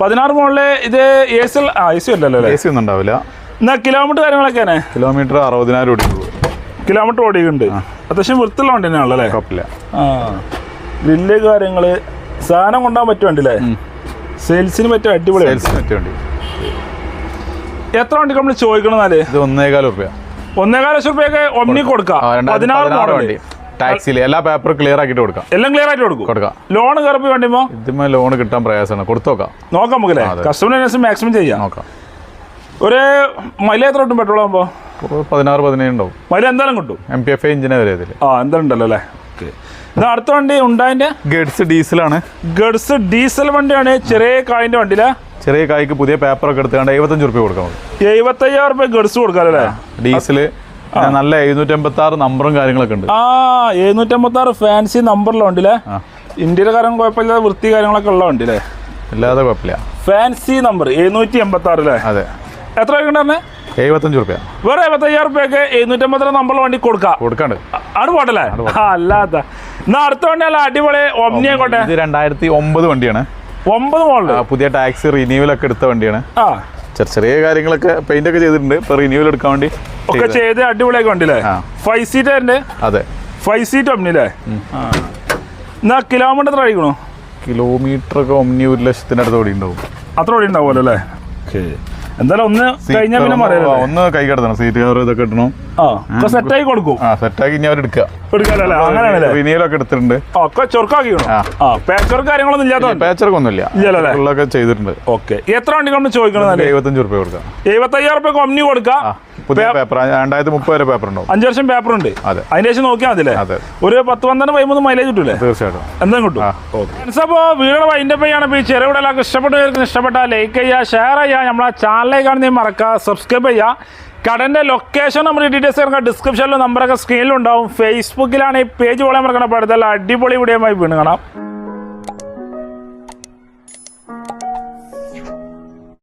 പതിനാറ് മോളിൽ ഇത് എ സി ആ എ സി അല്ലല്ലോ അല്ലേ? എ സി ഒന്നും ഉണ്ടാവില്ല. എന്നാ കിലോമീറ്റർ കാര്യങ്ങളൊക്കെയാണ് കിലോമീറ്റർ അറുപതിനായിരം ഓടിക്കുള്ളൂ. കിലോമീറ്റർ ഓടിയുണ്ട് അത്യാവശ്യം വൃത്തിയുള്ള വണ്ടി തന്നെയാണല്ലോ അല്ലേ? കുഴപ്പമില്ല ആ. ഗ്രില്ല് കാര്യങ്ങൾ സാധനം കൊണ്ടാൻ പറ്റുവണ്ടില്ലേ സെയിൽസിന് പറ്റും അടിപൊളി എത്ര വണ്ടി. എത്ര നമ്മൾ ചോദിക്കണമെന്നാൽ ഇത് ഒന്നേകാൽ റുപ്യ ഒന്നേകാല ലക്ഷം റുപ്യൊക്കെ ഒന്നി കൊടുക്കാം. ടാക്സിൽ പതിനാറ് മോഡൽ ടാക്സിയിൽ എല്ലാ പേപ്പർ ക്ലിയർ ആക്കിട്ട് കൊടുക്കാം. എല്ലാം ക്ലിയർ ആയിട്ട് കൊടുക്കും. കൊടുക്കാം. ലോൺ കയറി വേണ്ടിമോ ഇതിമേ ലോൺ കിട്ടാൻ പ്രയാസമാണ്. കൊടുത്തു നോക്കാം. നോക്കാം നമുക്കല്ലേ? അതെ. കസ്റ്റമറിന് മാക്സിമം ചെയ്യാം. നോക്കാം. ഒരു മൈല എത്ര കിട്ടും പെട്രോൾ ആകുമ്പോൾ പതിനാറ് പതിനേഴ് ഉണ്ടാവും. മൈല എന്തായാലും കിട്ടും. എം പി എഫ് എഞ്ചിനെ വരെ ഇതിൽ ആ എന്തായാലും ഉണ്ടല്ലോ അല്ലേ? ഓക്കെ അടുത്ത വണ്ടി ഉണ്ടായിന്റെ ഗഡ്സ് ഡീസലാണ്. ഗഡ്സ് ഡീസൽ വണ്ടിയാണ്. ചെറിയ കായിന്റെ വണ്ടിയിലെ. ചെറിയ കായ്ക്ക് പുതിയ പേപ്പറൊക്കെ എടുത്തുകൊണ്ട് എഴുപത്തഞ്ച് റുപ്യ കൊടുക്കാം നമുക്ക് എഴുപത്തയ്യായിരം റുപ്യ ഗഡ്സ് കൊടുക്കാല്ലേ? ഡീസൽ നല്ല എഴുന്നൂറ്റി എൺപത്തി ആറ് നമ്പറും കാര്യങ്ങളൊക്കെ ഉണ്ട്. ആ എഴുന്നൂറ്റമ്പത്തി ആറ് ഫാൻസി ആ. ഇന്ത്യയിലെ കാര്യം കുഴപ്പമില്ലാതെ വൃത്തി കാര്യങ്ങളൊക്കെ ഉള്ള വണ്ടിയില്ലേ ഇല്ലാതെ കുഴപ്പമില്ല. ഫാൻസി നമ്പർ എഴുന്നൂറ്റി എൺപത്തി ആറ് അല്ലേ? അതെ. എത്ര രൂപ എഴുപത്തഞ്ച് റുപ്യ. വേറെ എഴുപത്തയ്യായിരം റുപ്യക്ക് എഴുന്നൂറ്റമ്പത്തി നമ്മൾ വണ്ടി കൊടുക്കാം? കൊടുക്കാണ്ട്. ആണ് പോട്ടല്ലേ? അല്ലാത്ത. എന്നാ അടുത്ത വണ്ടി അല്ല അടിപൊളി ഒമ്നിയെ ആയിക്കോട്ടെ. ഇത് രണ്ടായിരത്തി ഒമ്പത് വണ്ടിയാണ്. ഒമ്പത് മോളിൽ പുതിയ ടാക്സി റിന്യൂവൽ ഒക്കെ എടുത്ത വണ്ടിയാണ്. ആ. ചെറിയ ചെറിയ കാര്യങ്ങളൊക്കെ പെയിന്റ് ഒക്കെ ചെയ്തിട്ടുണ്ട്. ഇപ്പൊ റിന്യൂവൽ എടുക്കാൻ വേണ്ടി ഒക്കെ. ചെയ്ത് അടിപൊളിയൊക്കെ വണ്ടിയില്ലേ. ഫൈവ് സീറ്റ് ഉണ്ട് അതെ. ഫൈവ് സീറ്റ് ഒമ്നില്ലേ. എന്നാ കിലോമീറ്റർ എത്ര അടിക്കണോ കിലോമീറ്റർ ഒക്കെ ഒമ്നി ഒരു ലക്ഷത്തിന്റെ അടുത്ത് ഓടി ഉണ്ടാവും അത്ര ഓടി ഉണ്ടാവുമല്ലോ അല്ലേ? ഓക്കെ. എന്തായാലും ഒന്ന് കഴിഞ്ഞാൽ പിന്നെ ഒന്ന് കൈ കിടത്തണം. സീറ്റ് കവർ ഇതൊക്കെ ഇടണം. ആ സെറ്റ് ആക്കി കൊടുക്കും. ആ സെറ്റാക്കി ഇനി അവർ എടുക്കുക എടുക്കാനല്ലേ അങ്ങനെയാണല്ലേ? എടുത്തിട്ടുണ്ട്. ഒക്കെ ആ. കാര്യങ്ങളൊന്നും ഇല്ല ഇല്ലല്ലോ? അല്ലേ? ഉള്ളൊക്കെ ചെയ്തിട്ടുണ്ട്. ഓക്കെ. എത്ര വണ്ടി നമ്മൾ ചോദിക്കണമെന്നല്ലേ എഴുപത്തഞ്ച് റുപ്യ കൊടുക്കാം. എഴുപത്തയ്യായിരം റുപ്യ ഒമ്നി കൊടുക്കാം. പുതിയ പേപ്പർ രണ്ടായിരത്തി മുപ്പത് വരെ പേപ്പർ ഉണ്ടാവും. അഞ്ച് വർഷം പേപ്പർ ഉണ്ട്. അതെ. അതിന് ശേഷം നോക്കിയാൽ മതില്ലേ. ഒരു പത്ത് പന്ത്രണ്ട് പതിമൂന്ന് മൈലേജ് കിട്ടൂലേ? തീർച്ചയായിട്ടും. എന്തും കിട്ടും. വീഡിയോ വൈൻഡപ്പ് ചെയ്യാണ്. ഇപ്പോൾ ഈ ഇഷ്ടപ്പെട്ടവർക്ക് ഇഷ്ടപ്പെട്ട ലൈക്ക് ചെയ്യുക ഷെയർ ചെയ്യുക നമ്മളെ ചാനലിലേക്ക് കാണുന്ന മറക്കുക സബ്സ്ക്രൈബ് ചെയ്യുക കടന്റെ ലൊക്കേഷൻ നമ്മൾ ഡീറ്റെയിൽസ് ഒക്കെ ഡിസ്ക്രിപ്ഷനിലും നമ്പറൊക്കെ സ്ക്രീനിലുണ്ടാവും ഫേസ്ബുക്കിലാണ് ഈ പേജ് പോലെ മറക്കണം അപ്പോൾ അടുത്തുള്ള അടിപൊളി ആയി വീണ് കാണാം.